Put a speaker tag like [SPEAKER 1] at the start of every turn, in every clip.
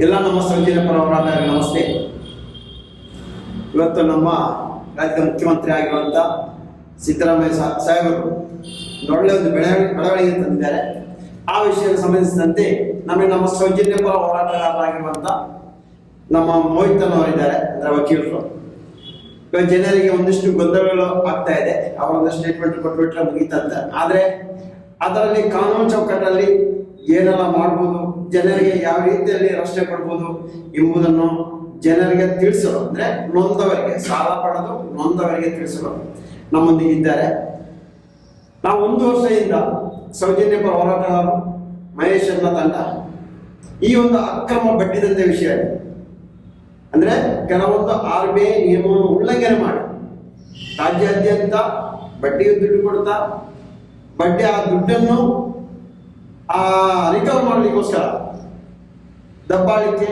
[SPEAKER 1] ಎಲ್ಲ ನಮ್ಮ ಸೌಜನ್ಯ ಪರವರಾದ ನಮಸ್ತೆ. ಇವತ್ತು ನಮ್ಮ ರಾಜ್ಯದ ಮುಖ್ಯಮಂತ್ರಿ ಆಗಿರುವಂಥ ಸಿದ್ದರಾಮಯ್ಯ ಸಾಹೇಬರು ಒಳ್ಳೆ ಒಂದು ಬೆಳವಣಿಗೆ ಬೆಳವಣಿಗೆ ತಂದಿದ್ದಾರೆ. ಆ ವಿಷಯಕ್ಕೆ ಸಂಬಂಧಿಸಿದಂತೆ ನಮಗೆ ನಮ್ಮ ಸೌಜನ್ಯ ಪರ ಹೋರಾಟಗಾರರಾಗಿರುವಂಥ ನಮ್ಮ ಮೋಹಿತನವರಿದ್ದಾರೆ ಅಂದರೆ ವಕೀಲರು. ಇವಾಗ ಜನರಿಗೆ ಒಂದಿಷ್ಟು ಗೊಂದಲಗಳು ಆಗ್ತಾ ಇದೆ. ಅವರೊಂದು ಸ್ಟೇಟ್ಮೆಂಟ್ ಕೊಟ್ಬಿಟ್ರೆ ಮುಗಿತಂತೆ. ಆದ್ರೆ ಅದರಲ್ಲಿ ಕಾನೂನು ಚೌಕಟ್ಟಲ್ಲಿ ಏನೆಲ್ಲ ಮಾಡ್ಬೋದು ಜನರಿಗೆ ಯಾವ ರೀತಿಯಲ್ಲಿ ರಕ್ಷಣೆ ಕೊಡ್ಬೋದು ಎಂಬುದನ್ನು ಜನರಿಗೆ ತಿಳಿಸಲು, ಅಂದ್ರೆ ನೊಂದವರಿಗೆ, ಸಾಲ ಪಡೆದು ನೊಂದವರಿಗೆ ತಿಳಿಸಲು ನಮ್ಮೊಂದಿಗೆ ಇದ್ದಾರೆ ನಾವು ಒಂದು ವರ್ಷದಿಂದ ಸೌಜನ್ಯ ಹೋರಾಟಗಾರರು ಮಹೇಶ್ ಅನ್ನ ತಂಡ, ಈ ಒಂದು ಅಕ್ರಮ ಬಡ್ಡಿದಂತೆ ವಿಷಯ. ಅಂದ್ರೆ ಕೆಲವೊಂದು ಆರ್ ಬಿ ಐ ನಿಯಮವನ್ನು ಉಲ್ಲಂಘನೆ ಮಾಡಿ, ರಾಜ್ಯಾದ್ಯಂತ ಬಡ್ಡಿಗೆ ದುಡ್ಡು ಕೊಡ್ತಾ, ಬಡ್ಡಿ ಆ ದುಡ್ಡನ್ನು ಆ ರಿಕವರ್ ಮಾಡಲಿಕ್ಕೋಸ್ಕರ ದಬ್ಬಾಳಿಕೆ,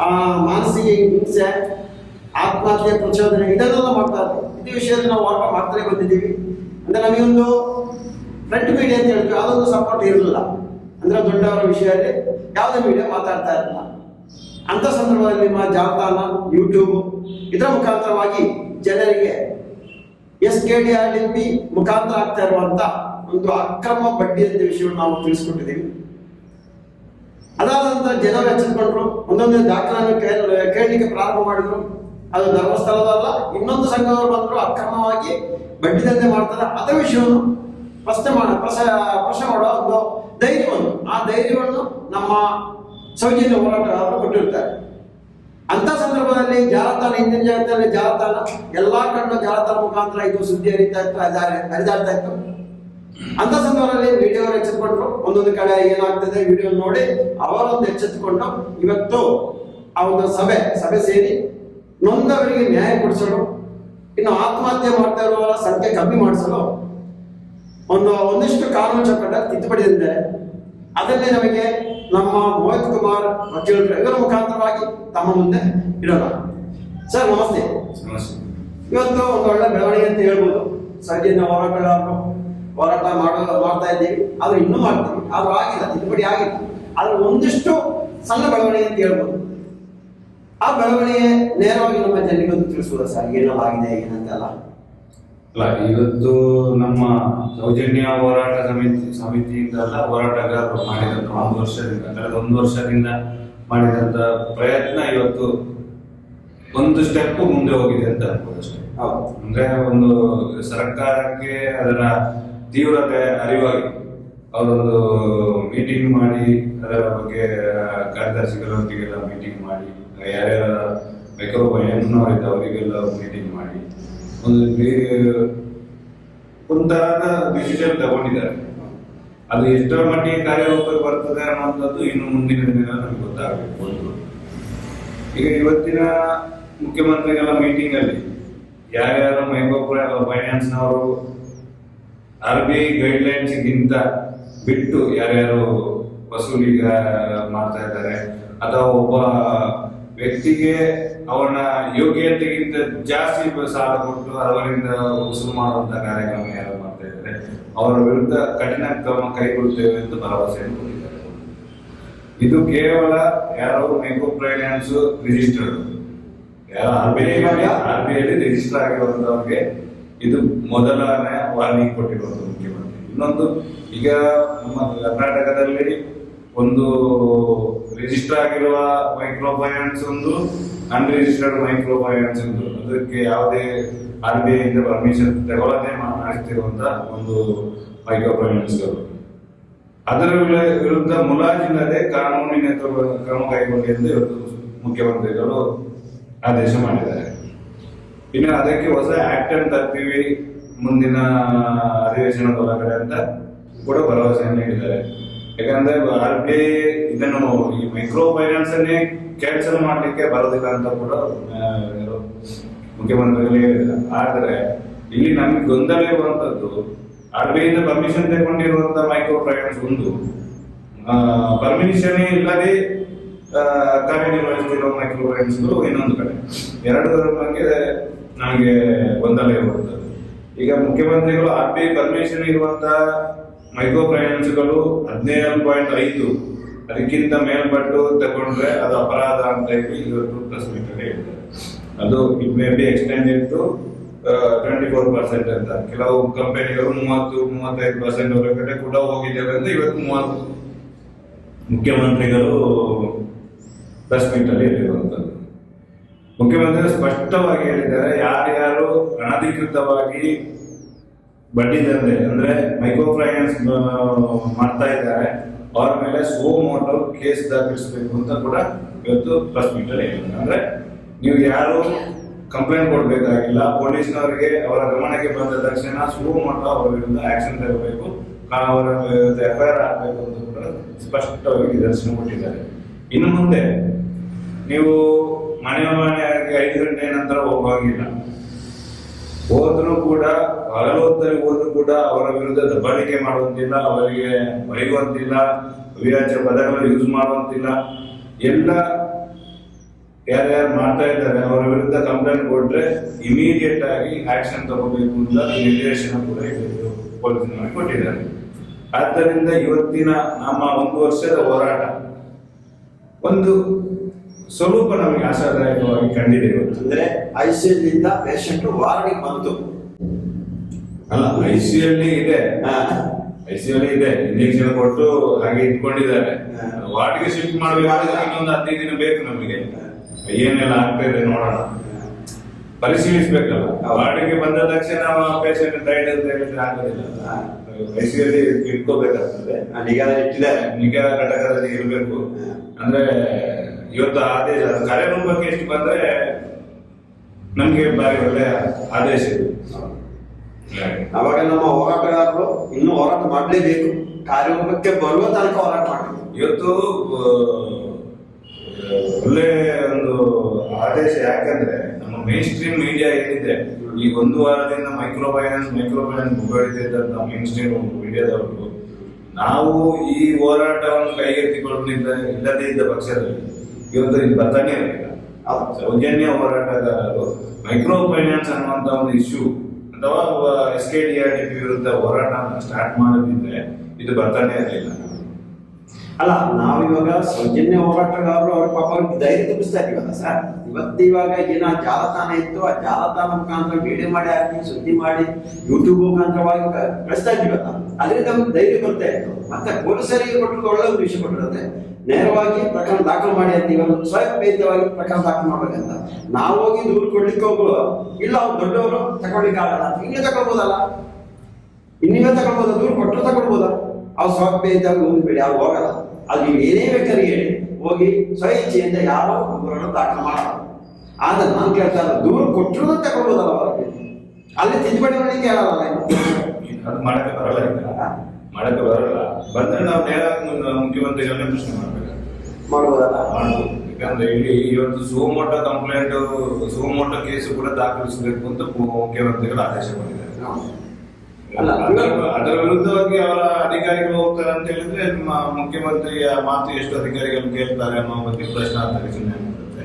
[SPEAKER 1] ಆ ಮಾನಸಿಕ ಹಿಂಸೆ, ಆತ್ಮಹತ್ಯೆ, ಪ್ರಚೋದನೆ ಇದನ್ನೆಲ್ಲ ಮಾಡ್ತಾ ಇದ್ದೀವಿ ಇದೇ ವಿಷಯದಲ್ಲಿ ನಾವು ಹೋರಾಟ ಮಾಡ್ತಾನೆ ಬಂದಿದ್ದೀವಿ. ಅಂದ್ರೆ ನಮಗೊಂದು ಫ್ರಂಟ್ ಮೀಡಿಯಾ ಅಂತ ಹೇಳ್ತೀವಿ. ಅದೊಂದು ಸಪೋರ್ಟ್ ಇರಲಿಲ್ಲ. ಅಂದ್ರೆ ದೊಡ್ಡವರ ವಿಷಯದಲ್ಲಿ ಯಾವುದೇ ಮೀಡಿಯಾ ಮಾತಾಡ್ತಾ ಇರಲಿಲ್ಲ. ಅಂತ ಸಂದರ್ಭದಲ್ಲಿ ನಿಮ್ಮ ಜಾಲತಾಣ ಯೂಟ್ಯೂಬ್ ಇದರ ಮುಖಾಂತರವಾಗಿ ಜನರಿಗೆ S K D R D P ಮುಖಾಂತರ ಆಗ್ತಾ ಇರುವಂತ ಒಂದು ಅಕ್ರಮ ಬಡ್ಡಿ ಅಂತ ವಿಷಯವನ್ನು ನಾವು ತಿಳಿಸ್ಕೊಟ್ಟಿದ್ದೀವಿ. ಅದಾದ ನಂತರ ಜನರು ಎಚ್ಚೆತ್ಕೊಂಡ್ರು ಒಂದೊಂದೇ ದಾಖಲೆಯನ್ನು ಕೇಳ- ಕೇಳಲಿಕ್ಕೆ ಪ್ರಾರಂಭ ಮಾಡಿದ್ರು. ಅದು ಧರ್ಮಸ್ಥಳದಲ್ಲ, ಇನ್ನೊಂದು ಸಂಘದವರು ಬಂದರು ಅಕ್ರಮವಾಗಿ ಬಡ್ಡಿ ದಂಧೆ ಮಾಡ್ತಾರೆ. ಅದೇ ವಿಷಯವನ್ನು ಪ್ರಶ್ನೆ ಮಾಡ ಪ್ರಶ್ನೆ ಪ್ರಶ್ನೆ ಮಾಡೋ ಒಂದು ಧೈರ್ಯವನ್ನು. ಆ ಧೈರ್ಯವನ್ನು ನಮ್ಮ ಸೌಜನ್ಯ ಹೋರಾಟಗಾರರು ಕೊಟ್ಟಿರ್ತಾರೆ. ಅಂತ ಸಂದರ್ಭದಲ್ಲಿ ಜಾಲತಾಣ, ಹಿಂದಿನ ಜಾಗದಲ್ಲಿ ಜಾಲತಾಣ, ಎಲ್ಲಾ ಕಣ್ಣು ಜಾಲತಾಣ ಮುಖಾಂತರ ಇದು ಸುದ್ದಿ ಹರಿತಾ ಇತ್ತು ಹರಿದಾ- ಹರಿದಾಡ್ತಾ ಇತ್ತು. ಅಂತ ಸಂದರ್ಭದಲ್ಲಿ ವಿಡಿಯೋ ಎಚ್ಚೆತ್ಕೊಂಡ್ರು. ಒಂದೊಂದು ಕಡೆ ಏನಾಗ್ತದೆ ವಿಡಿಯೋ ನೋಡಿ ಅವರೊಂದು ಎಚ್ಚೆತ್ತುಕೊಂಡು ಇವತ್ತು ಆ ಒಂದು ಸಭೆ ಸಭೆ ಸೇರಿ ನೊಂದವರಿಗೆ ನ್ಯಾಯ ಕೊಡಿಸಲು ಇನ್ನು ಆತ್ಮಹತ್ಯೆ ಮಾಡ್ತಾ ಇರುವವರ ಸಂಖ್ಯೆ ಕಮ್ಮಿ ಮಾಡಿಸಲು ಒಂದು ಒಂದಿಷ್ಟು ಕಾನೂನು ಚೌಕಟ್ಟ ತಿದ್ದುಪಡಿ ತಂದಿದ್ದಾರೆ ಅದನ್ನೇ ನಮಗೆ ನಮ್ಮ ಮೋಹಿತ್ ಕುಮಾರ್ ವಕೀಲರು ಇವರ ಮುಖಾಂತರವಾಗಿ ತಮ್ಮ ಮುಂದೆ ಇಡೋಣ ಸರ್ ನಮಸ್ತೆ. ಇವತ್ತು ಒಂದು ಒಳ್ಳೆ ಬೆಳವಣಿಗೆ ಅಂತ ಹೇಳ್ಬೋದು. ಸೌಜನ್ಯ ಹೋರಾಟಗಾರರು ಹೋರಾಟ ಮಾಡೋ ಮಾಡ್ತಾ ಇದ್ದೀವಿ. ಆದ್ರೆ ಇನ್ನೂ ಮಾಡ್ತೀವಿ. ಆದ್ರೂ ಆಗಿಲ್ಲ ತಿದ್ದುಪಡಿ ಆಗಿಲ್ಲ. ಆದ್ರೆ ಒಂದಿಷ್ಟು ಸಣ್ಣ ಬೆಳವಣಿಗೆ ಅಂತ ಹೇಳ್ಬೋದು. ಆ ಬೆಳವಣಿಗೆ ನೇರವಾಗಿ ನಮ್ಮ ಜನರಿಗೆ ಒಂದು ತಿಳಿಸ್ಬೋದ ಸರ್? ಏನೆಲ್ಲ ಆಗಿದೆ ಏನಂತೆಲ್ಲ
[SPEAKER 2] ಅಲ್ಲ ಇವತ್ತು ನಮ್ಮ ಸೌಜನ್ಯ ಹೋರಾಟ ಸಮಿತಿ ಸಮಿತಿಯಿಂದ ಹೋರಾಟಗಾರರು ಮಾಡಿದಂತ ಒಂದು ವರ್ಷದಿಂದ ಕಳೆದ ಒಂದು ವರ್ಷದಿಂದ ಮಾಡಿದಂತ ಪ್ರಯತ್ನ ಇವತ್ತು ಒಂದು ಸ್ಟೆಪ್ ಮುಂದೆ ಹೋಗಿದೆ ಅಂತ ಅನ್ಬೋದು ಅಷ್ಟೇ.
[SPEAKER 1] ಹೌದು.
[SPEAKER 2] ಅಂದ್ರೆ ಒಂದು ಸರ್ಕಾರಕ್ಕೆ ಅದರ ತೀವ್ರತೆ ಅರಿವಾಗಿ ಅವರೊಂದು ಮೀಟಿಂಗ್ ಮಾಡಿ, ಅದರ ಬಗ್ಗೆ ಕಾರ್ಯದರ್ಶಿಗಳೊಂದಿಗೆಲ್ಲ ಮೀಟಿಂಗ್ ಮಾಡಿ ಯಾರ್ಯಾರ ಮೈಕ್ರೋಬಯನ್ನವರಿದ್ದ ಅವರಿಗೆಲ್ಲ ಮೀಟಿಂಗ್ ಮಾಡಿ, ಒಂದು ಒಂಥರದ ಡಿಸಿಷನ್ ತಗೊಂಡಿದ್ದಾರೆ. ಅದು ಎಷ್ಟರ ಮಟ್ಟಿಗೆ ಕಾರ್ಯರೂಪಕ್ಕೆ ಬರ್ತದೆ ಅನ್ನುವಂಥದ್ದು ಇನ್ನು ಮುಂದಿನ ದಿನ ನಮ್ಗೆ ಗೊತ್ತಾಗಬೇಕು ಈಗ ಇವತ್ತಿನ ಮುಖ್ಯಮಂತ್ರಿಗಳ ಮೀಟಿಂಗ್ ಅಲ್ಲಿ ಯಾರ್ಯಾರು ಮೈಕ್ರೋ ಫೈನಾನ್ಸ್ ನವರು ಆರ್ ಬಿ ಐ ಗೈಡ್ಲೈನ್ಸ್ ಗಿಂತ ಬಿಟ್ಟು ಯಾರ್ಯಾರು ವಸೂಲಿ ಮಾಡ್ತಾ ಇದ್ದಾರೆ, ಅಥವಾ ಒಬ್ಬ ವ್ಯಕ್ತಿಗೆ ಅವನ ಯೋಗ್ಯತೆಗಿಂತ ಜಾಸ್ತಿ ಸಾಲ ಕೊಟ್ಟು ಅವರಿಂದ ವಸೂಲು ಮಾಡುವಂತ ಕಾರ್ಯಕ್ರಮ ಯಾರು ಮಾಡ್ತಾ ಇದ್ದಾರೆ, ಅವರ ವಿರುದ್ಧ ಕಠಿಣ ಕ್ರಮ ಕೈಗೊಳ್ಳುತ್ತೇವೆ ಎಂದು ಭರವಸೆಯನ್ನು ಕೊಟ್ಟಿದ್ದಾರೆ. ಇದು ಕೇವಲ ಯಾರೋ ಮೈಕ್ರೋ ಫೈನಾನ್ಸ್ ರಿಜಿಸ್ಟರ್ಡ್ ಯಾರು R B I R B I register ಆಗಿರುವಂತವ್ರಿಗೆ ಇದು ಮೊದಲನೇ ವಾರ್ನಿಂಗ್ ಕೊಟ್ಟಿರುವುದು ಮುಖ್ಯಮಂತ್ರಿ. ಇನ್ನೊಂದು, ಈಗ ನಮ್ಮ ಕರ್ನಾಟಕದಲ್ಲಿ ಒಂದು ರಿಜಿಸ್ಟರ್ ಆಗಿರುವ ಮೈಕ್ರೋ ಫೈನಾನ್ಸ್ ಒಂದು ಅನ್ರಿಜಿಸ್ಟರ್ಡ್ ಮೈಕ್ರೋ ಫೈನಾನ್ಸ್ ಒಂದು. ಅದಕ್ಕೆ ಯಾವುದೇ ಆರ್ ಬಿ ಐ ಇಂದ ಪರ್ಮಿಷನ್ ತಗೊಳ್ಳದೆ ಮಾಡಿಸ್ತಿರುವಂತ ಒಂದು ಮೈಕ್ರೋ ಅದರ ವಿರ- ವಿರುದ್ಧ ಮುಲಾಜಿಲ್ಲದೆ ಕಾನೂನಿನ ಕ್ರಮ ಕೈಗೊಂಡು ಎಂದು ಇವತ್ತು ಮುಖ್ಯಮಂತ್ರಿಗಳು ಆದೇಶ ಮಾಡಿದ್ದಾರೆ. ಇನ್ನು ಅದಕ್ಕೆ ಹೊಸ ಆಕ್ಟ್ ಅನ್ನು ತರ್ತೀವಿ, ಮುಂದಿನ ಅಧಿವೇಶನ ಒಳಗಡೆ ಅಂತ ಕೂಡ ಭರವಸೆಯನ್ನು ನೀಡಿದ್ದಾರೆ. ಯಾಕಂದ್ರೆ ಆರ್ ಬಿ ಐ ಇದನ್ನು ಈ ಮೈಕ್ರೋ ಫೈನಾನ್ಸ್ ಅನ್ನೇ ಕ್ಯಾನ್ಸಲ್ ಮಾಡಲಿಕ್ಕೆ ಬರೋದಿಲ್ಲ ಅಂತ ಕೂಡ ಮುಖ್ಯಮಂತ್ರಿಗಳು ಹೇಳಿದ್ದಾರೆ. ಆದರೆ, ಇಲ್ಲಿ ನಮಗೆ ಗೊಂದಲ ಇರುವಂತದ್ದು ಆರ್ ಬಿ ಐಯಿಂದ ಪರ್ಮಿಷನ್ ತಗೊಂಡಿರುವಂತ ಮೈಕ್ರೋ ಫೈನಾನ್ಸ್ ಒಂದು ಪರ್ಮಿಷನ್ ಇಲ್ಲದೆ ಕಾರ್ಯನಿರ್ವಹಿಸುತ್ತಿರುವ ಮೈಕ್ರೋ ಫೈನಾನ್ಸ್ಗಳು ಇನ್ನೊಂದು ಕಡೆ. ಎರಡರ ಬಗ್ಗೆ ನಮಗೆ ಗೊಂದಲ ಇರುವಂತದ್ದು ಈಗ ಮುಖ್ಯಮಂತ್ರಿಗಳು ಆರ್ ಬಿ ಐ ಪರ್ಮಿಷನ್ ಇರುವಂತ ಮೈಕ್ರೋ ಫೈನಾನ್ಸ್ಗಳು ಹದಿನೇಳು ಪಾಯಿಂಟ್ ಐದು ಅದಕ್ಕಿಂತ ಮೇಲ್ಪಟ್ಟು ತಗೊಂಡ್ರೆ ಅದು ಅಪರಾಧ ಅಂತ ಇವತ್ತು ಪ್ಲಸ್ ಅದು it may be extended to twenty four percent ಅಂತ. ಕೆಲವು ಕಂಪನಿಗಳು ಮೂವತ್ತು, ಮೂವತ್ತೈದು ಪರ್ಸೆಂಟ್ ಹೊರಗಡೆ ಕೂಡ ಹೋಗಿದ್ದಾರೆ ಅಂತ ಇವತ್ತು ಮೂವತ್ತು ಮುಖ್ಯಮಂತ್ರಿಗಳು ಪ್ರೆಸ್ ಮೀಟಲ್ಲಿ ಅಲ್ಲಿ ಮುಖ್ಯಮಂತ್ರಿ ಸ್ಪಷ್ಟವಾಗಿ ಹೇಳಿದ್ದಾರೆ, ಯಾರ್ಯಾರು ಅನಧಿಕೃತವಾಗಿ ಬಡ್ಡಿ ದಂಧೆ, ಅಂದ್ರೆ ಮೈಕ್ರೋ ಫೈನಾನ್ಸ್ ಮಾಡ್ತಾ ಇದ್ದಾರೆ, ಅವರ ಮೇಲೆ ಸೋ ಮೋಟೋ ಕೇಸ್ ದಾಖಲಿಸಬೇಕು ಅಂತ ಕೂಡ ಇವತ್ತು ಪ್ರೆಸ್ ಮೀಟ್ ಅಲ್ಲಿ ಅಂದ್ರೆ ನೀವು ಯಾರು ಕಂಪ್ಲೇಂಟ್ ಕೊಡಬೇಕಾಗಿಲ್ಲ, ಪೊಲೀಸ್ನವರಿಗೆ ಅವರ ಗಮನಕ್ಕೆ ಬಂದ ತಕ್ಷಣ ಸೋ ಮೋಟೋ ಅವರ ವಿರುದ್ಧ ಆಕ್ಷನ್ ತಗೋಬೇಕು, ಅವರ ವಿರುದ್ಧ ಎಫ್ ಹಾಕಬೇಕು ಅಂತ ಕೂಡ ಸ್ಪಷ್ಟವಾಗಿ ದರ್ಶನ ಕೊಟ್ಟಿದ್ದಾರೆ. ಇನ್ನು ಮುಂದೆ ನೀವು ಮನೆ ಮನೆಯಾಗಿ ಐದು ಗಂಟೆ ನಂತರ ಹೋಗುವಾಗಿಲ್ಲ. ಹೋದ್ರು ಕೂಡ ಹಗಲೊತ್ತಲ್ಲಿ ಹೋದ್ರು ಕೂಡ ಅವರ ವಿರುದ್ಧ ದಬ್ಬಾಳಿಕೆ ಮಾಡುವಂತಿಲ್ಲ, ಅವರಿಗೆ ಬೈಯುವಂತಿಲ್ಲ ವಿರಾಜ ಪದಗಳನ್ನು ಯೂಸ್ ಮಾಡುವಂತಿಲ್ಲ. ಎಲ್ಲ ಯಾರ್ಯಾರು ಮಾಡ್ತಾ ಇದ್ದಾರೆ, ಅವರ ವಿರುದ್ಧ ಕಂಪ್ಲೇಂಟ್ ಕೊಟ್ಟರೆ ಇಮಿಡಿಯೇಟ್ ಆಗಿ ಆಕ್ಷನ್ ತಗೋಬೇಕು ಅಂತ ನಿರ್ದೇಶನ ಕೂಡ ಪೊಲೀಸ್ ಮಾಡಿ ಕೊಟ್ಟಿದ್ದಾರೆ. ಆದ್ದರಿಂದ ಇವತ್ತಿನ ನಮ್ಮ ಒಂದು ವರ್ಷದ ಹೋರಾಟ, ಒಂದು ಸ್ವರೂಪ ನಮಗೆ ಆಶಾದಾಯಕವಾಗಿ ಕಂಡಿದೆ ಇವತ್ತು.
[SPEAKER 1] ಅಂದ್ರೆ ಐಸಿಯುಲಿಂದ ಪೇಷಂಟ್ ವಾರ್ಡಿಗೆ ಬಂತು.
[SPEAKER 2] ಅಲ್ಲ ಐ ಸಿ ಅಲ್ಲಿ ಇದೆ.
[SPEAKER 1] ಐಸಿಯಲ್ಲಿ
[SPEAKER 2] ಐ ಸಿ ಅಲ್ಲಿ ಇದೆ. ಇಂಜೆಕ್ಷನ್ ಕೊಟ್ಟು ಹಾಗೆ ಇಟ್ಕೊಂಡಿದ್ದಾರೆ. ವಾರ್ಡ್ಗೆ ಶಿಫ್ಟ್ ಮಾಡಬೇಕಾದ್ರೆ ಇನ್ನೊಂದು ಹದಿನೈದು ದಿನ ಬೇಕು ನಮಗೆ. ಏನೆಲ್ಲ ಆಗ್ತಾ ಇದೆ ನೋಡೋಣ. ಪರಿಶೀಲಿಸಬೇಕಲ್ಲ.
[SPEAKER 1] ಆ
[SPEAKER 2] ವಾರ್ಡ್ಗೆ ಬಂದ ತಕ್ಷಣ ಪೇಷಂಟ್ ಡೈಡ್ ಅಂತ ಹೇಳಿದ್ರೆ ಆಗೋದಿಲ್ಲ.
[SPEAKER 1] ಐಸಿಯಲ್ಲಿ
[SPEAKER 2] ಐ ಸಿ ಅಲ್ಲಿ ಇಟ್ಕೋಬೇಕಾಗ್ತದೆ
[SPEAKER 1] ನಿಗಾ ಇಟ್ಟಿದ್ದಾರೆ.
[SPEAKER 2] ನಿಗಾ ಘಟಕದಲ್ಲಿ ಇರಬೇಕು. ಅಂದ್ರೆ ಇವತ್ತು ಆದೇಶ ಕಾರ್ಯರೂಪಕ್ಕೆ ಎಷ್ಟು ಬಂದ್ರೆ ನಮ್ಗೆ ಬಾರಿ ಒಳ್ಳೆಯ ಆದೇಶ ಇದು.
[SPEAKER 1] ಅವಾಗ ನಮ್ಮ ಹೋರಾಟಗಾರರು ಇನ್ನೂ ಹೋರಾಟ ಮಾಡಲೇಬೇಕು ಕಾರ್ಯರೂಪಕ್ಕೆ ಬರುವ ತನಕ ಹೋರಾಟ ಮಾಡಿ
[SPEAKER 2] ಇವತ್ತು ಒಳ್ಳೆ ಒಂದು ಆದೇಶ ಯಾಕಂದ್ರೆ ನಮ್ಮ ಮೇನ್ ಸ್ಟ್ರೀಮ್ ಮೀಡಿಯಾ ಏನಿದೆ ಈ ಒಂದು ವಾರದಿಂದ ಮೈಕ್ರೋ ಫೈನಾನ್ಸ್ ಮೈಕ್ರೋ ಫೈನಾನ್ಸ್ ಮುಗಿದಿದ್ದಂತ ಮೇನ್ ಸ್ಟ್ರೀಮ್ ಮೀಡಿಯಾದವರು ನಾವು ಈ ಹೋರಾಟವನ್ನು ಕೈಗೆತ್ತಿಕೊಳ್ಳಲಿದ್ದ ಇಲ್ಲದೇ ಇದ್ದ ಪಕ್ಷದಲ್ಲಿ ಇವತ್ತು ಬರ್ತಾನೆ ಇರಲಿಲ್ಲ. ಸೌಜನ್ಯ ಹೋರಾಟಗಾರರು ಮೈಕ್ರೋ ಫೈನಾನ್ಸ್ ಅನ್ನುವಂತ ಒಂದು ಇಶ್ಯೂ ಅಥವಾ S K D R D P ವಿರುದ್ಧ ಹೋರಾಟ ಸ್ಟಾರ್ಟ್ ಮಾಡೋದಿದ್ರೆ ಇದು ಬರ್ತಾನೆ ಇರಲಿಲ್ಲ.
[SPEAKER 1] ಅಲ್ಲ ನಾವು ಇವಾಗ ಸೌಜನ್ಯ ಹೋರಾಟಗಾರರು ಅವ್ರ ಪಾಪ ಅವ್ರಿಗೆ ಧೈರ್ಯ ತುಂಬಿಸ್ತಾ ಇದೀವಲ್ಲ ಸರ್? ಇವತ್ತು ಇವಾಗ ಏನ ಜಾಲತಾಣ ಇತ್ತು, ಆ ಜಾಲತಾಣ ಮುಖಾಂತರ ವಿಡಿಯೋ ಮಾಡಿ ಹಾಕಿ, ಸುದ್ದಿ ಮಾಡಿ ಯೂಟ್ಯೂಬ್ ಮುಖಾಂತರವಾಗಿ ಕಳಿಸ್ತಾ ಇದೀವಲ್ಲ ಅದರಿಂದ ನಮ್ಗೆ ಧೈರ್ಯ ಬರ್ತಾ ಇತ್ತು. ಮತ್ತೆ ಪೊಲೀಸರಿಗೆ ಕೊಟ್ಟರು ಒಳ್ಳೆ ವಿಷಯ ಕೊಟ್ಟಿರುತ್ತೆ ನೇರವಾಗಿ ಪ್ರಕರಣ ದಾಖಲು ಮಾಡಿ ಅಂತ ಇವಾಗ ಸ್ವಯಂ ಪ್ರೇರಿತವಾಗಿ ಪ್ರಕರಣ ದಾಖಲು ಮಾಡ್ಬೇಕಂತ. ನಾವು ಹೋಗಿ ದೂರು ಕೊಡ್ಲಿಕ್ಕೆ ಹೋಗುವ ಇಲ್ಲ ಅವ್ರು ದೊಡ್ಡವರು ತಗೊಳ್ಲಿಕ್ಕೆ ಆಗಲ್ಲ ಇನ್ನೇ ತಗೊಳ್ಬೋದಲ್ಲ? ಇನ್ನೀವೇ ತಗೊಳ್ಬೋದ? ದೂರು ಕೊಟ್ಟರು ತಗೊಳ್ಬೋದ? ಅವ್ರು ಸ್ವಯಂಪೇತವಾಗಿ ಹೋಗ್ಬೇಡಿ ಅವ್ರು ಹೋಗಲ್ಲ. ಅದು ನೀವು ಏನೇ ಬೇಕಾದ್ರೆ ಹೇಳಿ. ಹೋಗಿ ಸ್ವಇಚ್ಛೆಯಿಂದ ಯಾರು ಒಬ್ಬರನ್ನು ದಾಖಲು ಮಾಡಲ್ಲ. ಆದ್ರೆ ನಾನು ಕೇಳ್ತಾ ಇಲ್ಲ ದೂರು ಕೊಟ್ಟರು ತಗೊಳ್ಬೋದಲ್ಲ ಅವ್ರಿಗೆ? ಅಲ್ಲಿ ತಿದ್ದುಪಡಿ ಮಾಡಲಿಕ್ಕೆ ಹೇಳಲ್ಲ
[SPEAKER 2] ಅದು ಮಾಡಕ್ಕೆ ಬರಲ್ಲ ಮಾಡಕ್ಕೆ ಬರಲ್ಲ. ಬಂದ್ರೆ ನಾವು ನೇರ ಮುಖ್ಯಮಂತ್ರಿಗಳನ್ನ ಪ್ರಶ್ನೆ ಮಾಡ್ಬೇಕು.
[SPEAKER 1] ಮಾಡ್ಬೋದಲ್ಲ?
[SPEAKER 2] ಯಾಕಂದ್ರೆ ಇಲ್ಲಿ ಇವತ್ತು ಸುಮೋಟ ಕಂಪ್ಲೇಂಟ್ ಸುಮೋಟ ಕೇಸು ಕೂಡ ದಾಖಲಿಸಬೇಕು ಅಂತ ಮುಖ್ಯಮಂತ್ರಿಗಳು ಆದೇಶ ಮಾಡಿದ್ದಾರೆ
[SPEAKER 1] ಅಲ್ಲ,
[SPEAKER 2] ಅದರ- ವಿರುದ್ಧವಾಗಿ ಅವರ ಅಧಿಕಾರಿಗಳು ಹೋಗ್ತಾರೆ ಅಂತ ಹೇಳಿದ್ರೆ ನಿಮ್ಮ ಮುಖ್ಯಮಂತ್ರಿಯ ಮಾತು ಎಷ್ಟು ಅಧಿಕಾರಿಗಳು ಕೇಳ್ತಾರೆ ಅನ್ನೋ ಬಗ್ಗೆ ಪ್ರಶ್ನೆ ಮೂಡುತ್ತೆ.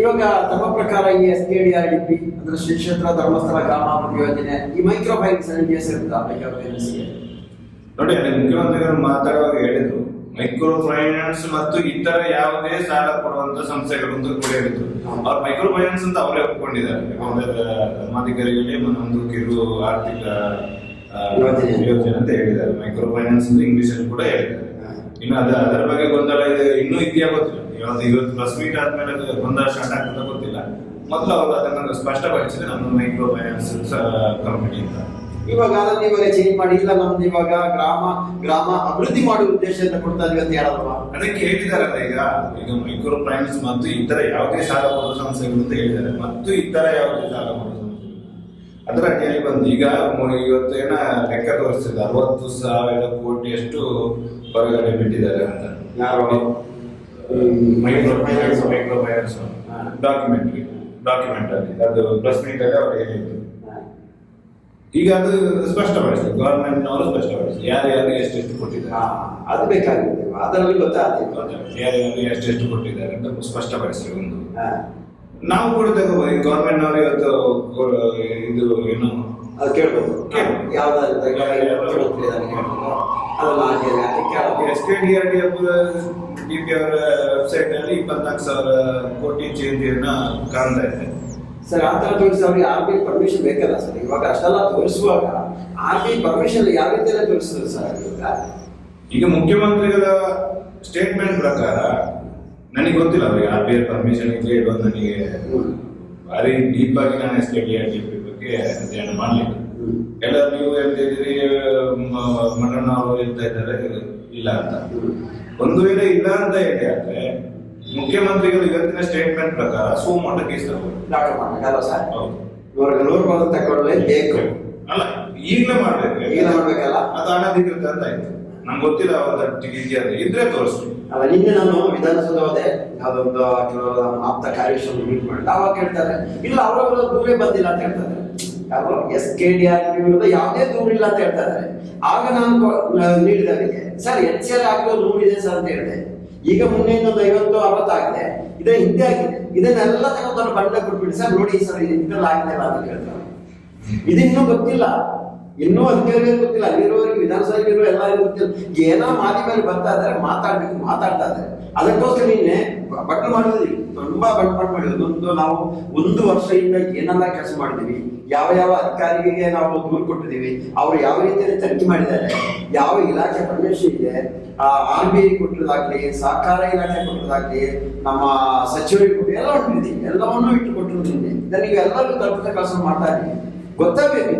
[SPEAKER 1] ಇವಾಗ ತಮ್ಮ ಪ್ರಕಾರ ಈ S K D R D P ಅಂದ್ರೆ ಶ್ರೀ ಕ್ಷೇತ್ರ ಧರ್ಮಸ್ಥಳ ಗ್ರಾಮಾಭಿವೃದ್ಧಿ ಯೋಜನೆ ಈ ಮೈಕ್ರೋ ಫೈನಾನ್ಸ್ ಇರುತ್ತಾ ಮೈಕ್ರೋ ಫೈನಾನ್ಸ್ಗೆ
[SPEAKER 2] ನೋಡಿ ಅಲ್ಲಿ ಮುಖ್ಯಮಂತ್ರಿಗಳು ಮಾತಾಡುವಾಗ ಹೇಳಿದ್ರು ಮೈಕ್ರೋ ಫೈನಾನ್ಸ್ ಮತ್ತು ಇತರ ಯಾವುದೇ ಸಾಲ ಕೊಡುವಂತ ಸಂಸ್ಥೆಗಳು ಅಂತ ಕೂಡ ಹೇಳಿದ್ರು. ಅವ್ರು ಮೈಕ್ರೋ ಫೈನಾನ್ಸ್ ಅಂತ ಅವರೇ ಒಪ್ಕೊಂಡಿದ್ದಾರೆ. ಯಾಕಂದ್ರೆ ಧರ್ಮಾಧಿಕಾರಿಗಳೇ ಒಂದು ಕಿರು ಆರ್ಥಿಕ
[SPEAKER 1] ಯೋಜನೆ.
[SPEAKER 2] ಅಂತ ಹೇಳಿದ್ದಾರೆ. ಮೈಕ್ರೋ ಫೈನಾನ್ಸ್ ಅಂತ ಇಂಗ್ಲಿಷ್ ಅಲ್ಲಿ ಕೂಡ ಹೇಳಿದ್ದಾರೆ. ಇನ್ನು ಅದ ಅದರ ಬಗ್ಗೆ ಗೊಂದಲ ಇದೆ. ಇನ್ನೂ ಇದೆಯಾ ಗೊತ್ತಿಲ್ಲ. ಇವತ್ತು ಇವತ್ತು ಪ್ರೆಸ್ ಮೀಟ್ ಆದ್ಮೇಲೆ ಗೊಂದಲ ಸ್ಟಾರ್ಟ್ ಆಗ್ತದೆ ಗೊತ್ತಿಲ್ಲ. ಮೊದಲು ಅವರು ಅದನ್ನು ಸ್ಪಷ್ಟಪಡಿಸಿದ್ರೆ ನಮ್ಮ ಮೈಕ್ರೋ ಫೈನಾನ್ಸ್ ಕಂಪನಿ ಅಂತ
[SPEAKER 1] ಇವಾಗ ಅದನ್ನ ಇವಾಗ ಚೇಂಜ್ ಮಾಡಿ ಇಲ್ಲ ನಮ್ದು ಇವಾಗ ಗ್ರಾಮ ಗ್ರಾಮ ಅಭಿವೃದ್ಧಿ ಮಾಡುವ ಅಂತ ಕೊಡ್ತಾ ಇದೀವಿ ಅಂತ ಹೇಳಲ್ವಾ?
[SPEAKER 2] ಅದಕ್ಕೆ ಹೇಳಿದಾರಲ್ಲ ಈಗ. ಈಗ ಮೈಕ್ರೋ ಫೈನಾನ್ಸ್ ಮತ್ತು ಇತರ ಯಾವುದೇ ಸಾಲ ಮಾಡುವ ಸಂಸ್ಥೆಗಳು ಅಂತ ಹೇಳಿದ್ದಾರೆ ಮತ್ತು ಇತರ ಯಾವುದೇ ಸಾಲ ಕೊಡುವ ಅದರ ಅಡಿಯಲ್ಲಿ ಬಂದು ಈಗ ಇವತ್ತು ಏನ ಲೆಕ್ಕ ತೋರಿಸಿದ ಅರವತ್ತು ಸಾವಿರ ಕೋಟಿ ಅಷ್ಟು ಹೊರಗಡೆ ಬಿಟ್ಟಿದ್ದಾರೆ ಅಂತ.
[SPEAKER 1] ಯಾರು?
[SPEAKER 2] Micro finance micro finance document document ಅಲ್ಲಿ. ಅದು ಪ್ಲಸ್ ಮೀಟ್ ಅಲ್ಲಿ ಅವರು ಹೇಳಿದ್ರು. ಈಗ ಅದು ಸ್ಪಷ್ಟಪಡಿಸಿದೆ ಗವರ್ಮೆಂಟ್ ನವರು ಸ್ಪಷ್ಟಪಡಿಸಿದೆ ಯಾರು ಯಾರು ಎಷ್ಟೆಷ್ಟು ಕೊಟ್ಟಿದ್ದಾರೆ?
[SPEAKER 1] ಅದು ಬೇಕಾಗಿದೆ ಅದರಲ್ಲಿ ಗೊತ್ತಾಗ್ತದೆ
[SPEAKER 2] ಯಾರು ಎಷ್ಟೆಷ್ಟು ಕೊಟ್ಟಿದ್ದಾರೆ ಅಂತ ಸ್ಪಷ್ಟಪಡಿಸಿದೆ ಒಂದು. ನಾವು ಕೂಡ ತಗೋಬಹುದು ಗೌರ್ಮೆಂಟ್ ನವರು ಇವತ್ತು ಇದು ಏನು?
[SPEAKER 1] ಅದು ಕೇಳ್ಬೋದು. ಯಾವ್ದಾದ್ರು ಮುಖ್ಯಮಂತ್ರಿ ಇದಾರೆ ಕೇಳ್ಬೋದು. ಅದೆಲ್ಲ ಆಗಿದೆ ಅದು ಕೇಳ್ಬೋದು.
[SPEAKER 2] S K D R D P ಅವರ ವೆಬ್ಸೈಟ್ ಇಪ್ಪತ್ನಾಲ್ಕು ಸಾವಿರ ಕೋಟಿ ಚೇಂಜ್ ಕಾಣ್ತಾ ಇದೆ.
[SPEAKER 1] ಸರ್ ಆ ಥರ ತೋರಿಸಿ ಅವ್ರಿಗೆ ಆರ್ ಬಿ ಪರ್ಮಿಷನ್ ಬೇಕಲ್ಲ ಸರ್? ಇವಾಗ ಅಷ್ಟೆಲ್ಲ ತೋರಿಸುವಾಗ ಆರ್ ಬಿ ಪರ್ಮಿಷನ್ ಯಾವ ರೀತಿಯಲ್ಲ ತೋರಿಸಿದ್ರು ಸರ್
[SPEAKER 2] ಈಗ ಮುಖ್ಯಮಂತ್ರಿಗಳ ಸ್ಟೇಟ್ಮೆಂಟ್ ಪ್ರಕಾರ ನನಗೆ ಗೊತ್ತಿಲ್ಲ ಅವ್ರಿಗೆ ಆರ್ ಬಿ ಐ ಪರ್ಮಿಷನ್ ಇದ್ರೆ ಇಲ್ವಾ ನನಗೆ. ಭಾರಿ ಡೀಪ್ ಆಗಿ ನಾನು S K R D P ಬಗ್ಗೆ ಅಧ್ಯಯನ ಮಾಡಲಿಲ್ಲ. ಎಲ್ಲ ನೀವು ಹೇಳ್ತಾ ಇದ್ದೀರಿ ಮಠಣ್ಣ ಅವರು ಹೇಳ್ತಾ ಇದ್ದಾರೆ ಇಲ್ಲ ಅಂತ. ಒಂದು ವೇಳೆ ಇಲ್ಲ ಅಂತ ಹೇಳಿ ಆದ್ರೆ ಮುಖ್ಯಮಂತ್ರಿಗಳು ಇವತ್ತಿನ ಸ್ಟೇಟ್ಮೆಂಟ್ ಪ್ರಕಾರ ಸೋಮವಾರ ಕೇಸ್
[SPEAKER 1] ಡಾಕ್ಟರ್ ಮಾಡಬೇಕಲ್ಲ ಸರ್ ಇವಾಗ ನೂರು ಬಂದು ತಗೊಳ್ಳೇಬೇಕು
[SPEAKER 2] ಅಲ್ಲ ಈಗಲೇ ಮಾಡ್ಬೇಕು.
[SPEAKER 1] ಈಗಲೇ ಮಾಡ್ಬೇಕಲ್ಲ?
[SPEAKER 2] ಅದು ಅನಧಿಕೃತ ಅಂತ ಆಯ್ತು. ನಂಗೆ ಗೊತ್ತಿಲ್ಲ ಅವರ ಇದ್ರೆ ತೋರಿಸ್ತೀನಿ.
[SPEAKER 1] ಅಲ್ಲ ನಿನ್ನೆ ನಾನು ವಿಧಾನಸೌಧ ಹೋದೆ. ಯಾವುದೊಂದು ಕೆಲವರು ಆಪ್ತ ಕಾರ್ಯಶಾಲೆ ಮೀಟ್ ಮಾಡಿದ ಅವಾಗ ಹೇಳ್ತಾರೆ ಇಲ್ಲ ಅವರ ವಿರುದ್ಧ ದೂರೇ ಬಂದಿಲ್ಲ ಅಂತ ಹೇಳ್ತಾರೆ. ಯಾರು? ಎಸ್ ಕೆ ಡಿ ಆರ್ ವಿರುದ್ಧ ಯಾವುದೇ ದೂರ ಇಲ್ಲ ಅಂತ ಹೇಳ್ತಾರೆ. ಆಗ ನಾನು ನೀಡಿದ ನೀಡಿದವರಿಗೆ ಸರ್ ಎಚ್ ಎಲ್ ಆಗಿರೋ ದೂರಿದೆ ಸರ್ ಅಂತ ಹೇಳಿದೆ. ಈಗ ಮೊನ್ನೆ ಇನ್ನೊಂದು ಐವತ್ತು, ಅರವತ್ತು ಆಗಿದೆ. ಇದೇ ಹಿಂದೆ ಆಗಿದೆ. ಇದನ್ನೆಲ್ಲ ತಗೊಂಡು ಬಣ್ಣ ಕೊಟ್ಬಿಡಿ ಸರ್ ನೋಡಿ ಸರ್ ಇದೆಲ್ಲ ಆಗಿದೆ ಅಂತ ಹೇಳ್ತಾರೆ. ಇದಿನ್ನೂ ಗೊತ್ತಿಲ್ಲ. ಇನ್ನೂ ಅಧಿಕಾರಿಗಳಿಗೆ ಗೊತ್ತಿಲ್ಲ. ಅಲ್ಲಿರೋರಿಗೆ ವಿಧಾನಸಭೆಗಿರೋ ಎಲ್ಲರಿಗೂ ಗೊತ್ತಿಲ್ಲ. ಏನೋ ಮಾದಿ ಮೇಲೆ ಬರ್ತಾ ಇದ್ದಾರೆ, ಮಾತಾಡ್ಬೇಕು, ಮಾತಾಡ್ತಾ ಇದ್ದಾರೆ. ಅದಕ್ಕೋಸ್ಕರ ನಿನ್ನೆ ಬಟ್ಲು ಮಾಡಿದ್ವಿ ತುಂಬಾ ಬಂಟ್ಪಾಟ್ ಮಾಡಿದ್ವಿ ಒಂದು ನಾವು ಒಂದು ವರ್ಷದಿಂದ ಏನೆಲ್ಲ ಕೆಲಸ ಮಾಡಿದೀವಿ, ಯಾವ ಯಾವ ಅಧಿಕಾರಿಗೆ ನಾವು ದೂರು ಕೊಟ್ಟಿದ್ದೀವಿ ಅವರು ಯಾವ ರೀತಿಯಲ್ಲಿ ತನಿಖೆ ಮಾಡಿದ್ದಾರೆ, ಯಾವ ಇಲಾಖೆ ಪರ್ಮಿಷನ್ ಇದೆ ಆರ್ ಬಿ ಐ ಕೊಟ್ಟಿರೋದಾಗ್ಲಿ, ಸಹಕಾರ ಇಲಾಖೆ ಕೊಟ್ಟಿರೋದಾಗ್ಲಿ, ನಮ್ಮ ಸಚಿವರಿಗೆ ಕೊಟ್ಟು ಎಲ್ಲ ಹೊಂಟಿದ್ದೀವಿ ಎಲ್ಲವನ್ನೂ ಇಟ್ಟು ಕೊಟ್ಟಿರೋದ್ರಿಂದ ನನಗೆ ಎಲ್ಲರೂ ತಲುಪಿದ ಕೆಲಸ ಮಾಡ್ತಾ ಇದ್ದೀವಿ. ಗೊತ್ತಾಗಬೇಕು.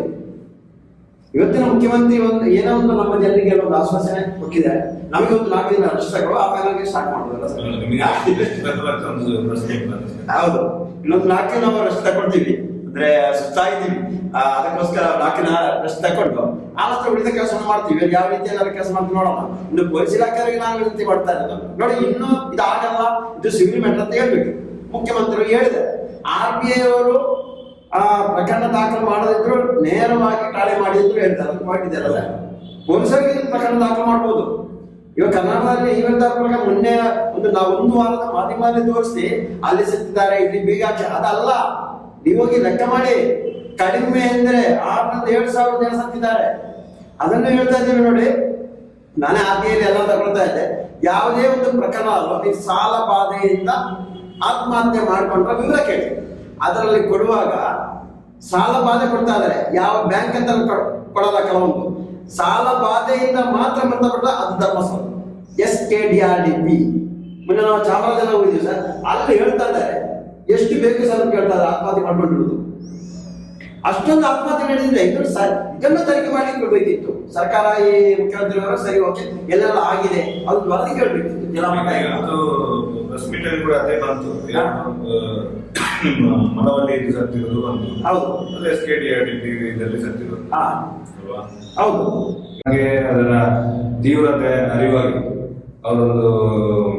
[SPEAKER 1] ಇವತ್ತಿನ ಮುಖ್ಯಮಂತ್ರಿ ಒಂದು ಏನೋ ಒಂದು ನಮ್ಮ ಜನರಿಗೆ ಒಂದು ಆಶ್ವಾಸನೆ ಕೊಟ್ಟಿದ್ದಾರೆ ನಮಗೆ ಒಂದು ನಾಲ್ಕು ದಿನ ರಕ್ಷಿತಗಳು ಆಮೇಲೆ ಸ್ಟಾರ್ಟ್ ಮಾಡೋದಲ್ಲ ಹೌದು. ಇನ್ನೊಂದು ನಾಲ್ಕು ದಿನ ನಾವು ರಸ್ತೆ ತಗೊಳ್ತೀವಿ. ಅಂದ್ರೆ ಸುತ್ತಾ ಇದ್ದೀವಿ. ಅದಕ್ಕೋಸ್ಕರ ನಾಲ್ಕು ದಿನ ರಸ್ತೆ ತಗೊಂಡು ಆ ಹತ್ರ ಉಳಿದ ಕೆಲಸ ಮಾಡ್ತೀವಿ. ಯಾವ ರೀತಿ ಏನಾದ್ರು ಕೆಲಸ ಮಾಡ್ತೀವಿ ನೋಡೋಣ. ಇನ್ನು ಪೊಲೀಸ್ ಇಲಾಖೆಯವರಿಗೆ ನಾನು ವಿನಂತಿ ಮಾಡ್ತಾ ಇರೋದು. ನೋಡಿ ಇನ್ನು ಇದಾಗಲ್ಲ ಇದು ಸಿವಿಲ್ ಮ್ಯಾಟರ್ ಅಂತ ಹೇಳ್ಬೇಕು. ಮುಖ್ಯಮಂತ್ರಿ ಹೇಳಿದೆ. ಆರ್ ಬಿ ಐ ಅವರು ಆ ಪ್ರಕರಣ ದಾಖಲು ಮಾಡದಿದ್ರು ನೇರವಾಗಿ ಠಾಣೆ ಮಾಡಿದ್ರು ಹೇಳ್ತಾರೆ. ಮಾಡಿದ್ದಾರಲ್ಲ ಪೊಲೀಸರಿಗೆ ಪ್ರಕರಣ ದಾಖಲು ಮಾಡ್ಬೋದು. ಇವಾಗ ಕರ್ನಾಟಕದಲ್ಲಿ ಈವೆಂಟ್ ಪ್ರಕಾರ ಮೊನ್ನೆ ಒಂದು ನಾವು ಒಂದು ವಾರದ ಮಾಧ್ಯಮದಲ್ಲಿ ತೋರಿಸಿ ಅಲ್ಲಿ ಸತ್ತಿದ್ದಾರೆ ಇಲ್ಲಿ ಬೀಗ ಅದಲ್ಲ. ನೀವು ಹೋಗಿ ಲೆಕ್ಕ ಮಾಡಿ. ಕಡಿಮೆ ಅಂದ್ರೆ ಆರರಿಂದ ಏಳು ಸಾವಿರದ ಜನ ಸತ್ತಿದ್ದಾರೆ. ಅದನ್ನು ಹೇಳ್ತಾ ಇದ್ದೀವಿ ನೋಡಿ. ನಾನೇ ಆದಿಯಲ್ಲಿ ಎಲ್ಲ ತಗೊಳ್ತಾ ಇದ್ದೆ. ಯಾವುದೇ ಒಂದು ಪ್ರಕರಣ ಅಲ್ಲ ನೀವು ಸಾಲ ಬಾಧೆಯಿಂದ ಆತ್ಮಹತ್ಯೆ ಮಾಡಿಕೊಂಡ್ರೆ ವಿವರ ಕೇಳಿ. ಅದರಲ್ಲಿ ಕೊಡುವಾಗ ಸಾಲ ಬಾಧೆ ಕೊಡ್ತಾ ಇದ್ದಾರೆ. ಯಾವ ಬ್ಯಾಂಕ್ ಅಂತ ಕೊಡಲ್ಲ ಕೆಲವೊಂದು. ಸಾಲ ಬಾಧೆಯಿಂದ ಮಾತ್ರ ಮೃತಪಟ್ಟ ಅದು Dharmasthala S K D R D P ಮೊನ್ನೆ ನಾವು ಚಾಮರಾಜನ ಹೋಗಿದ್ವಿ ಸರ್. ಅಲ್ಲಿ ಹೇಳ್ತಾ ಇದ್ದಾರೆ. ಎಷ್ಟು ಬೇಕು ಸರ್ ಕೇಳ್ತಾ ಇದ್ದಾರೆ. ಆತ್ಮಹತ್ಯೆ ಮಾಡ್ಕೊಂಡಿರೋದು. ಅಷ್ಟೊಂದು ಆತ್ಮಹತ್ಯೆ ನಡೆದಿದೆ ಇದನ್ನು ಸರ್, ಇದನ್ನು ತನಿಖೆ ಮಾಡ್ಲಿಕ್ಕೆ ಕೊಡಬೇಕಿತ್ತು ಸರ್ಕಾರ ಈ ಮುಖ್ಯಮಂತ್ರಿಗಳು ಸರಿ, ಓಕೆ, ಎಲ್ಲೆಲ್ಲ ಆಗಿದೆ. ಅದು ವರದಿ ಕೇಳಬೇಕಿತ್ತು. ಜಲಮಟ್ಟ
[SPEAKER 2] ಅಲ್ಲಿ ಕೂಡ ಅದೇ ಬಂತು. ನಿಮ್ಮ ಮನವಲ್ಲಿ ಸತ್ತಿರೋದು ಬಂತು.
[SPEAKER 1] ಹೌದು.
[SPEAKER 2] ಅದೇ S K D R P ಇದರಲ್ಲಿ ಸತ್ತಿರೋದು. ಅಲ್ವಾ?
[SPEAKER 1] ಹೌದು.
[SPEAKER 2] ಹಾಗೆ ಅದರ ತೀವ್ರತೆ ಅರಿವಾಗಿ ಅವರೊಂದು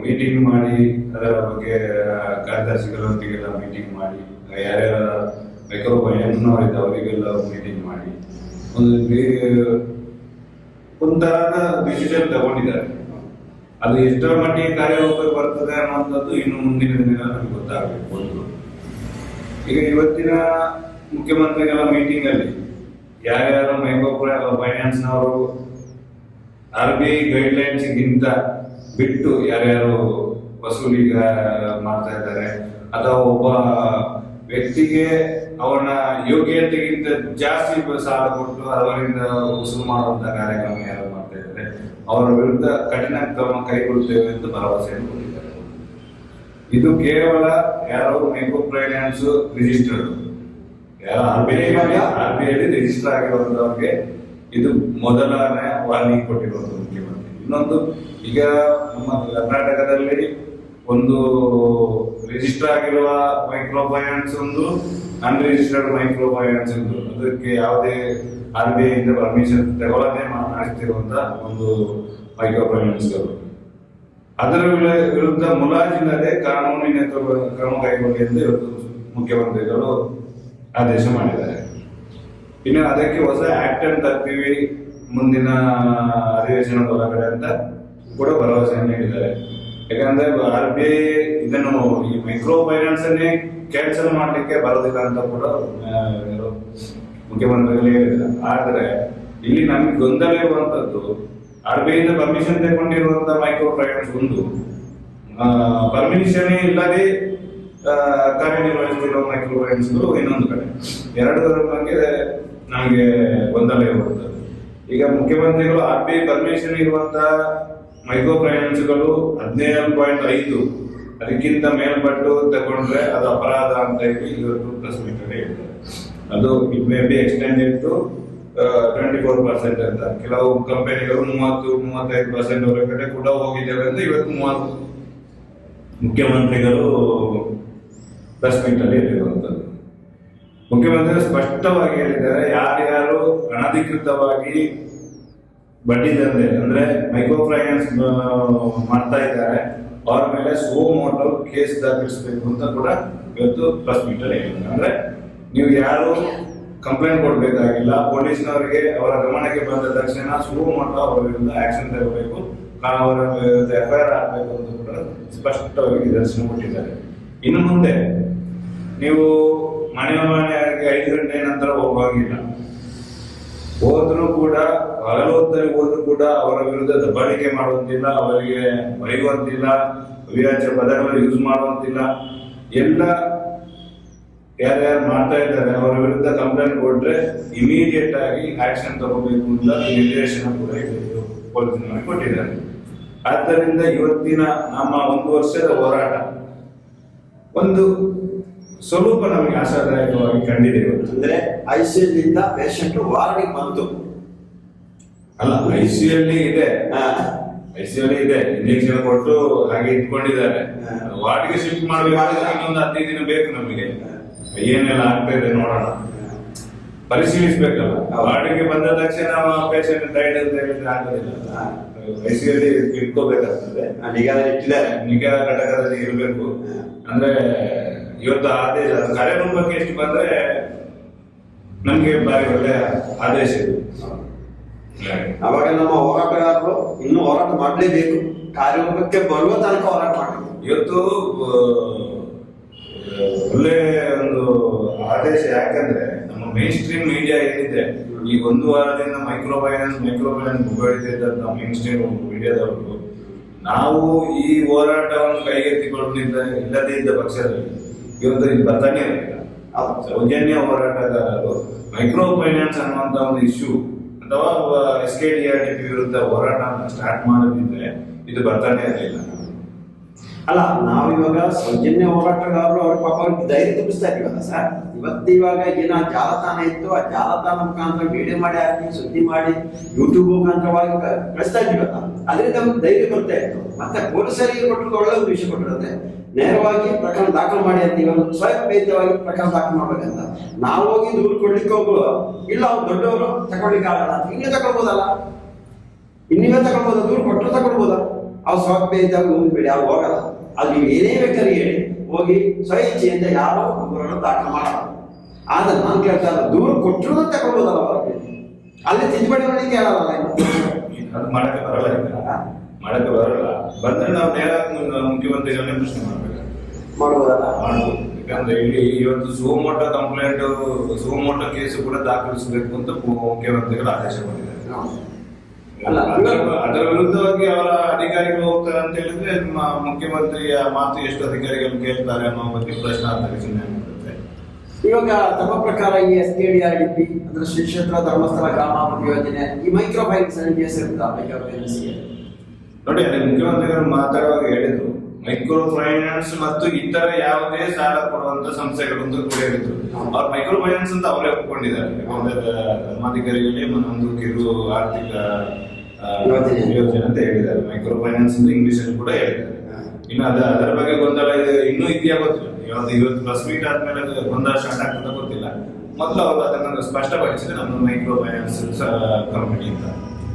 [SPEAKER 2] ಮೀಟಿಂಗ್ ಮಾಡಿ ಅದರ ಬಗ್ಗೆ ಕಾರ್ಯದರ್ಶಿಗಳೊಂದಿಗೆಲ್ಲ ಮೀಟಿಂಗ್ ಮಾಡಿ ಯಾರ್ಯಾರ ಮೈಕ್ರೋಬಯನ್ನವರಿದ್ದ ಅವರಿಗೆಲ್ಲ ಮೀಟಿಂಗ್ ಮಾಡಿ ಒಂದು ಒಂಥರದ ಡಿಸಿಷನ್ ತಗೊಂಡಿದ್ದಾರೆ. ಅದು ಎಷ್ಟರ ಮಟ್ಟಿಗೆ ಕಾರ್ಯರೂಪಕ್ಕೆ ಬರ್ತದೆ ಅನ್ನುವಂಥದ್ದು ಇನ್ನು ಮುಂದಿನ ದಿನ ನಮಗೆ ಗೊತ್ತಾಗಬೇಕು. ಒಂದು ಈಗ ಇವತ್ತಿನ ಮುಖ್ಯಮಂತ್ರಿಗಳ ಮೀಟಿಂಗ್ ಅಲ್ಲಿ ಯಾರ್ಯಾರು ಮೈಕ್ರೋ ಫೈನಾನ್ಸ್ ನವರು ಆರ್ ಬಿ ಐ ಗೈಡ್ಲೈನ್ಸ್ ಗಿಂತ ಬಿಟ್ಟು ಯಾರ್ಯಾರು ವಸೂಲಿ ಮಾಡ್ತಾ ಇದ್ದಾರೆ, ಅಥವಾ ಒಬ್ಬ ವ್ಯಕ್ತಿಗೆ ಅವನ ಯೋಗ್ಯತೆಗಿಂತ ಜಾಸ್ತಿ ಸಾಲ ಕೊಟ್ಟು ಅವರಿಂದ ವಸೂಲು ಮಾಡುವಂತ ಕಾರ್ಯಕ್ರಮ ಯಾರು ಅವರ ವಿರುದ್ಧ ಕಠಿಣ ಕ್ರಮ ಕೈಗೊಳ್ಳುತ್ತೇವೆ ಎಂದು ಭರವಸೆಯನ್ನು ಕೊಟ್ಟಿದ್ದಾರೆ. ಇದು ಕೇವಲ ಯಾರೋ micro finance registered RBI R B register ಆಗಿರುವಂತವ್ರಿಗೆ ಇದು ಮೊದಲನೇ ವಾರ್ನಿಂಗ್ ಕೊಟ್ಟಿರುವುದು ಮುಖ್ಯಮಂತ್ರಿ. ಇನ್ನೊಂದು, ಈಗ ನಮ್ಮ ಕರ್ನಾಟಕದಲ್ಲಿ ಒಂದು ರಿಜಿಸ್ಟರ್ ಆಗಿರುವ ಮೈಕ್ರೋ ಫೈನಾನ್ಸ್ ಒಂದು ಅನ್ರಿಜಿಸ್ಟರ್ಡ್ ಮೈಕ್ರೋ ಫೈನಾನ್ಸ್ ಒಂದು. ಅದಕ್ಕೆ ಯಾವುದೇ ಆರ್ ಬಿ ಐ ಇಂದ ಪರ್ಮಿಷನ್ ತಗೊಳ್ಳದೆ ನಡೆಸ್ತಿರುವಂತ ಒಂದು ಮೈಕ್ರೋ ಅದರ ವಿರ- ವಿರುದ್ಧ ಮುಲಾಜಿಲ್ಲದೆ ಕಾನೂನಿನ ಕ್ರಮ- ಕೈಗೊಳ್ಳಿ ಎಂದು ಇವತ್ತು ಮುಖ್ಯಮಂತ್ರಿಗಳು ಆದೇಶ ಮಾಡಿದ್ದಾರೆ. ಇನ್ನು ಅದಕ್ಕೆ ಹೊಸ ಆಕ್ಟ್ ಅನ್ನು ತರ್ತೀವಿ ಮುಂದಿನ ಅಧಿವೇಶನದ ಒಳಗಡೆ ಅಂತ ಕೂಡ ಭರವಸೆಯನ್ನು ನೀಡಿದ್ದಾರೆ. ಯಾಕಂದ್ರೆ ಆರ್ ಬಿ ಐ ಇದನ್ನು ಈ ಮೈಕ್ರೋ ಫೈನಾನ್ಸ್ ಅನ್ನೇ ಕ್ಯಾನ್ಸಲ್ ಮಾಡಲಿಕ್ಕೆ ಬರೋದಿಲ್ಲ ಅಂತ ಕೂಡ ಮುಖ್ಯಮಂತ್ರಿಗಳು ಹೇಳಿಲ್ಲ ಆದ್ರೆ, ಇಲ್ಲಿ ನಮ್ಗೆ ಗೊಂದಲ ಇರುವಂತದ್ದು ಆರ್ ಬಿ ಐಯಿಂದ ಪರ್ಮಿಷನ್ ತಗೊಂಡಿರುವಂತ ಮೈಕ್ರೋ ಫೈನಾನ್ಸ್ ಒಂದು ಪರ್ಮಿಷನ್ ಇಲ್ಲದೆ ಕಾರ್ಯನಿರ್ವಹಿಸುತ್ತಿರುವ ಮೈಕ್ರೋ ಫೈನಾನ್ಸ್ ಇನ್ನೊಂದು ಕಡೆ. ಎರಡರ ಬಗ್ಗೆ ನಮಗೆ ಗೊಂದಲ ಇರುವಂತದ್ದು. ಈಗ ಮುಖ್ಯಮಂತ್ರಿಗಳು ಆರ್ ಬಿ ಐ ಪರ್ಮಿಷನ್ ಇರುವಂತ ಮೈಕ್ರೋ ಫೈನಾನ್ಸ್ಗಳು ಹದಿನೇಳು ಪಾಯಿಂಟ್ ಐದು ಅದಕ್ಕಿಂತ ಮೇಲ್ಪಟ್ಟು ತಗೊಂಡ್ರೆ ಅದು ಅಪರಾಧ ಅಂತ ಹೇಳಿ ಇವತ್ತು ಪ್ಲಸ್ ಮೀಟರ್ ಅದು it may be extended to twenty four percent ಅಂತ. ಕೆಲವು ಕಂಪನಿಗಳು ಮೂವತ್ತು, ಮೂವತ್ತೈದು ಪರ್ಸೆಂಟ್ ಹೊರಗಡೆ ಕೂಡ ಹೋಗಿದ್ದೇವೆ ಅಂತ ಇವತ್ತು ಮೂವತ್ತು ಮುಖ್ಯಮಂತ್ರಿಗಳು ಪ್ಲಸ್ ಮೀಟ್ ಅಲ್ಲಿ ಮುಖ್ಯಮಂತ್ರಿಗಳು ಮುಖ್ಯಮಂತ್ರಿ ಸ್ಪಷ್ಟವಾಗಿ ಹೇಳಿದ್ದಾರೆ, ಯಾರ್ಯಾರು ಅನಧಿಕೃತವಾಗಿ ಬಡ್ಡಿ ದಂಧೆ, ಅಂದ್ರೆ ಮೈಕ್ರೋ ಫೈನಾನ್ಸ್ ಮಾಡ್ತಾ ಇದ್ದಾರೆ. ಅವರ ಮೇಲೆ ಸೋ ಮೋಟೋ ಕೇಸ್ ದಾಖಲಿಸಬೇಕು ಅಂತ ಕೂಡ ಇವತ್ತು ಪ್ರೆಸ್ ಮೀಟ್ ಅಲ್ಲಿ ಅಂದ್ರೆ ನೀವು ಯಾರು ಕಂಪ್ಲೇಂಟ್ ಕೊಡಬೇಕಾಗಿಲ್ಲ. ಪೊಲೀಸ್ನವರಿಗೆ ಅವರ ಗಮನಕ್ಕೆ ಬಂದ ತಕ್ಷಣ ಸೋ ಮೋಟೋ ಅವರ ವಿರುದ್ಧ ಆಕ್ಷನ್ ತಗೋಬೇಕು. ಅವರ ವಿರುದ್ಧ ಎಫ್ಐಆರ್ ಆಗಬೇಕು ಅಂತ ಕೂಡ ಸ್ಪಷ್ಟವಾಗಿ ನಿದರ್ಶನ ಕೊಟ್ಟಿದ್ದಾರೆ. ಇನ್ನು ಮುಂದೆ ನೀವು ಮನೆ ಮನೆಗೆ ಐದು ಗಂಟೆ ನಂತರ ಹೋಗುವಾಗಿಲ್ಲ. ಹೋದ್ರು ಕೂಡ ಹಗಲೊತ್ತಲ್ಲಿ ಹೋದ್ರು ಕೂಡ ಅವರ ವಿರುದ್ಧ ದಬ್ಬಾಳಿಕೆ ಮಾಡುವಂತಿಲ್ಲ, ಅವರಿಗೆ ಬೈಯುವಂತಿಲ್ಲ ವಿರಾಜ ಪದಗಳನ್ನು ಯೂಸ್ ಮಾಡುವಂತಿಲ್ಲ. ಎಲ್ಲ ಯಾರ್ಯಾರು ಮಾಡ್ತಾ ಇದ್ದಾರೆ, ಅವರ ವಿರುದ್ಧ ಕಂಪ್ಲೇಂಟ್ ಕೊಟ್ರೆ ಇಮಿಡಿಯೇಟ್ ಆಗಿ ಆಕ್ಷನ್ ತಗೋಬೇಕು ಅಂತ ನಿರ್ದೇಶನ ಕೂಡ ಇವತ್ತು ಪೊಲೀಸ್ನವರಿಗೆ ಕೊಟ್ಟಿದ್ದಾರೆ. ಆದ್ದರಿಂದ ಇವತ್ತಿನ ನಮ್ಮ ಒಂದು ವರ್ಷದ ಹೋರಾಟ ಒಂದು ಸ್ವರೂಪ ನಮಗೆ ಆಶಾದಾಯಕವಾಗಿ ಕಂಡಿದೆ ಇವತ್ತು.
[SPEAKER 1] ಅಂದ್ರೆ ಇಂದ ಪೇಷಂಟ್ ವಾರ್ಡಿಗೆ ಬಂತು.
[SPEAKER 2] ಅಲ್ಲ ಐ ಸಿ ಅಲ್ಲಿ ಇದೆ.
[SPEAKER 1] ಆ,
[SPEAKER 2] ಐ ಸಿ ಅಲ್ಲಿ ಇದೆ. ಇಂಜೆಕ್ಷನ್ ಕೊಟ್ಟು ಹಾಗೆ ಇಟ್ಕೊಂಡಿದ್ದಾರೆ. ವಾರ್ಡ್ಗೆ ಶಿಫ್ಟ್ ಮಾಡಬೇಕಾದ್ರೆ ಇನ್ನೊಂದು ಹದಿನೈದು ದಿನ ಬೇಕು ನಮಗೆ. ಏನೆಲ್ಲ ಆಗ್ತಾ ಇದೆ ನೋಡೋಣ. ಪರಿಶೀಲಿಸ್ಬೇಕಲ್ಲ. ವಾರ್ಡ್ಗೆ ಬಂದ ತಕ್ಷಣ ಪೇಷಂಟ್ ಡೈಡ್ ಅಂತ ಹೇಳಿದ್ರೆ ಆಗೋದಿಲ್ಲ.
[SPEAKER 1] ಐಸಿಯಲ್ಲಿ
[SPEAKER 2] ಐ ಸಿ ಅಲ್ಲಿ ಇಟ್ಕೋಬೇಕಾಗ್ತದೆ
[SPEAKER 1] ನಿಗಾ ಇಟ್ಟಿದ್ದಾರೆ.
[SPEAKER 2] ನಿಗಾ ಘಟಕದಲ್ಲಿ ಇರಬೇಕು. ಅಂದ್ರೆ ಇವತ್ತು ಆದೇಶ ಕರೆ ಬಗ್ಗೆ ಎಷ್ಟು ಬಂದ್ರೆ ನಮ್ಗೆ ಬಾರಿ ಒಳ್ಳೆ ಆದೇಶ ಇದು.
[SPEAKER 1] ಅವಾಗ ನಮ್ಮ ಹೋರಾಟಗಾರರು ಇನ್ನೂ ಹೋರಾಟ ಮಾಡಲೇಬೇಕು. ಕಾರ್ಯಕ್ರಮಕ್ಕೆ ಬರುವ ತನಕ ಹೋರಾಟ ಮಾಡಬೇಕು.
[SPEAKER 2] ಇವತ್ತು ಒಳ್ಳೆ ಒಂದು ಆದೇಶ ಯಾಕಂದ್ರೆ ನಮ್ಮ ಮೇನ್ ಸ್ಟ್ರೀಮ್ ಮೀಡಿಯಾ ಏನಿದೆ ಈ ಒಂದು ವಾರದಿಂದ ಮೈಕ್ರೋ ಫೈನಾನ್ಸ್ ಮೈಕ್ರೋ ಫೈನಾನ್ಸ್ ಅಂತ ಮೇನ್ ಸ್ಟ್ರೀಮ್ ಮೀಡಿಯಾದವರು ನಾವು ಈ ಹೋರಾಟವನ್ನು ಕೈಗೆತ್ತಿಕೊಂಡಿದ್ದ ಇಲ್ಲದೇ ಇದ್ದ ಪಕ್ಷದಲ್ಲಿ. ಇವತ್ತು ಇಲ್ಲಿ ಬರ್ತಾನೆ ಇರಲಿಲ್ಲ. ಸೌಜನ್ಯ ಹೋರಾಟಗಾರರು ಮೈಕ್ರೋ ಫೈನಾನ್ಸ್ ಅನ್ನುವಂತ ಒಂದು ಇಶ್ಯೂ ಅಥವಾ S K D R D P ವಿರುದ್ಧ ಹೋರಾಟ ಸ್ಟಾರ್ಟ್ ಮಾಡದಿದ್ರೆ ಇದು ಬರ್ತಾನೆ ಇರಲಿಲ್ಲ.
[SPEAKER 1] ಅಲ್ಲ, ನಾವಿವಾಗ ಸೌಜನ್ಯ ಹೋರಾಟಗಾರರು ಅವ್ರ ಪಾಪ ಅವ್ರಿಗೆ ಧೈರ್ಯ ತುಂಬಿಸ್ತಾ ಇದೀವಲ್ಲ ಸರ್? ಇವತ್ತು ಇವಾಗ ಏನ ಜಾಲತಾಣ ಇತ್ತು, ಆ ಜಾಲತಾಣ ಮುಖಾಂತರ ವಿಡಿಯೋ ಮಾಡಿ ಹಾಕಿ ಸುದ್ದಿ ಮಾಡಿ ಯೂಟ್ಯೂಬ್ ಮುಖಾಂತರವಾಗಿ ಕಳಿಸ್ತಾ ಇದೀವಲ್ಲ ಅದರಿಂದ ನಮ್ಗೆ ಧೈರ್ಯ ಬರ್ತಾ ಇತ್ತು. ಮತ್ತೆ ಪೊಲೀಸರಿಗೆ ಕೊಟ್ಟರು ಒಳ್ಳೆ ವಿಷಯ ಕೊಟ್ಟಿರುತ್ತೆ ನೇರವಾಗಿ ಪ್ರಕರಣ ದಾಖಲು ಮಾಡಿ ಅಂತ ಇವನು ಸ್ವಯಂ ವೇದ್ಯವಾಗಿ ಪ್ರಕರಣ ದಾಖಲು ಮಾಡ್ಬೇಕಂತ. ನಾವು ಹೋಗಿ ದೂರು ಕೊಡ್ಲಿಕ್ಕೆ ಹೋಗುವ ಇಲ್ಲ ಅವ್ರು ದೊಡ್ಡವರು ತಗೊಳ್ಲಿಕ್ಕೆ ಆಗಲ್ಲ ಅಂತ. ಹಿಂಗೆ ತಗೊಳ್ಬೋದಲ್ಲ? ಇನ್ನೀವೇ ತಗೊಳ್ಬೋದ? ದೂರು ಕೊಟ್ಟರು ತಗೊಳ್ಬೋದ? ಅವ್ರು ಸ್ವಪ್ರೇರಿತವಾಗಿ ಹೋಗ್ಬೇಡಿ ಅವ್ರು ಹೋಗಲ್ಲ. ಅದು ನೀವು ಏನೇ ಬೇಕಾದ್ರೆ ಹೇಳಿ. ಹೋಗಿ ಸ್ವಇಚ್ಛೆಯಿಂದ ಯಾರೋ ಒಬ್ಬರನ್ನು ದಾಖಲು ಮಾಡಲ್ಲ. ಆದ್ರೆ ನಾನು ಕೇಳ್ತಾ ಇಲ್ಲ ದೂರು ಕೊಟ್ಟರು ತಗೊಳ್ಬೋದಲ್ಲ ಅವ್ರ? ಅಲ್ಲಿ ತಿದ್ದುಪಡಿ ಮಾಡಲಿಕ್ಕೆ ಹೇಳಲ್ಲ ಇನ್ನು.
[SPEAKER 2] ಅದು ಮಾಡಕ್ಕೆ ಬರಲ್ಲ ಮಾಡಕ್ಕೆ ಬರಲ್ಲ. ಬಂದ್ರೆ ನಾವು ನೇರ ಮುಖ್ಯಮಂತ್ರಿಗಳನ್ನೇ ಪ್ರಶ್ನೆ ಮಾಡ್ಬೇಕು.
[SPEAKER 1] ಮಾಡ್ಬೋದಲ್ಲ
[SPEAKER 2] ಮಾಡ್ಬೋದು ಯಾಕಂದ್ರೆ ಇಲ್ಲಿ ಇವತ್ತು ಸುಮೋಟ ಕಂಪ್ಲೇಂಟ್ ಸುಮೋಟ ಕೇಸು ಕೂಡ ದಾಖಲಿಸಬೇಕು ಅಂತ ಮುಖ್ಯಮಂತ್ರಿಗಳು ಆದೇಶ ಮಾಡಿದ್ದಾರೆ ಅದರ ವಿರುದ್ಧವಾಗಿ ಅವರ ಅಧಿಕಾರಿಗಳು ಹೋಗ್ತಾರೆ ಅಂತ ಹೇಳಿದ್ರೆ ಮುಖ್ಯಮಂತ್ರಿಯ ಮಾತು ಎಷ್ಟು ಅಧಿಕಾರಿಗಳು ಕೇಳ್ತಾರೆ ಅನ್ನೋ ಬಗ್ಗೆ ಪ್ರಶ್ನೆ ಚಿಹ್ನೆ
[SPEAKER 1] ಇವಾಗ ತಮ್ಮ ಪ್ರಕಾರ ಈ S K D R D P ಅಂದ್ರೆ ಶ್ರೀ ಕ್ಷೇತ್ರ ಧರ್ಮಸ್ಥಳ ಗ್ರಾಮಾಭಿವೃದ್ಧಿ ಯೋಜನೆ ಈ ಮೈಕ್ರೋ ಫೈನಾನ್ಸ್ ಮೈಕ್ರೋ ಫೈನಾನ್ಸ್ಗೆ
[SPEAKER 2] ನೋಡಿ ಅದೇ ಮುಖ್ಯಮಂತ್ರಿಗಳು ಮಾತಾಡುವಾಗ ಹೇಳಿದ್ರು. ಮೈಕ್ರೋ ಫೈನಾನ್ಸ್ ಮತ್ತು ಇತರ ಯಾವುದೇ ಸಾಲ ಕೊಡುವಂತ ಸಂಸ್ಥೆಗಳು ಅಂತ ಕೂಡ ಇರುತ್ತೆ ಅವ್ರು ಮೈಕ್ರೋ ಫೈನಾನ್ಸ್ ಅಂತ ಅವರೇ ಒಪ್ಕೊಂಡಿದ್ದಾರೆ. ಧರ್ಮಾಧಿಕಾರಿಗಳೇ ಒಂದು ಕಿರು ಆರ್ಥಿಕ.
[SPEAKER 1] ಯೋಜನೆ.
[SPEAKER 2] ಅಂತ ಹೇಳಿದ್ದಾರೆ. ಮೈಕ್ರೋ ಫೈನಾನ್ಸ್ ಅಂತ ಇಂಗ್ಲಿಷ್ ಅಲ್ಲಿ ಕೂಡ ಹೇಳಿದ್ದಾರೆ. ಇನ್ನು ಅದ ಅದರ ಬಗ್ಗೆ ಗೊಂದಲ ಇದೆ. ಇನ್ನೂ ಇದೆಯಾ ಗೊತ್ತಿಲ್ಲ. ಇವತ್ತು ಇವತ್ತು ಪ್ಲಸ್ ಮೀಟ್ ಆದ್ಮೇಲೆ ಅದು ಗೊಂದಲ ಸ್ಟಾರ್ಟ್ ಆಗ್ತದ ಗೊತ್ತಿಲ್ಲ. ಮೊದಲು ಅವರು ಅದನ್ನು ಸ್ಪಷ್ಟಪಡಿಸಿದ್ರೆ ನಮ್ಮ ಮೈಕ್ರೋ ಫೈನಾನ್ಸ್ ಕಂಪನಿ ಅಂತ.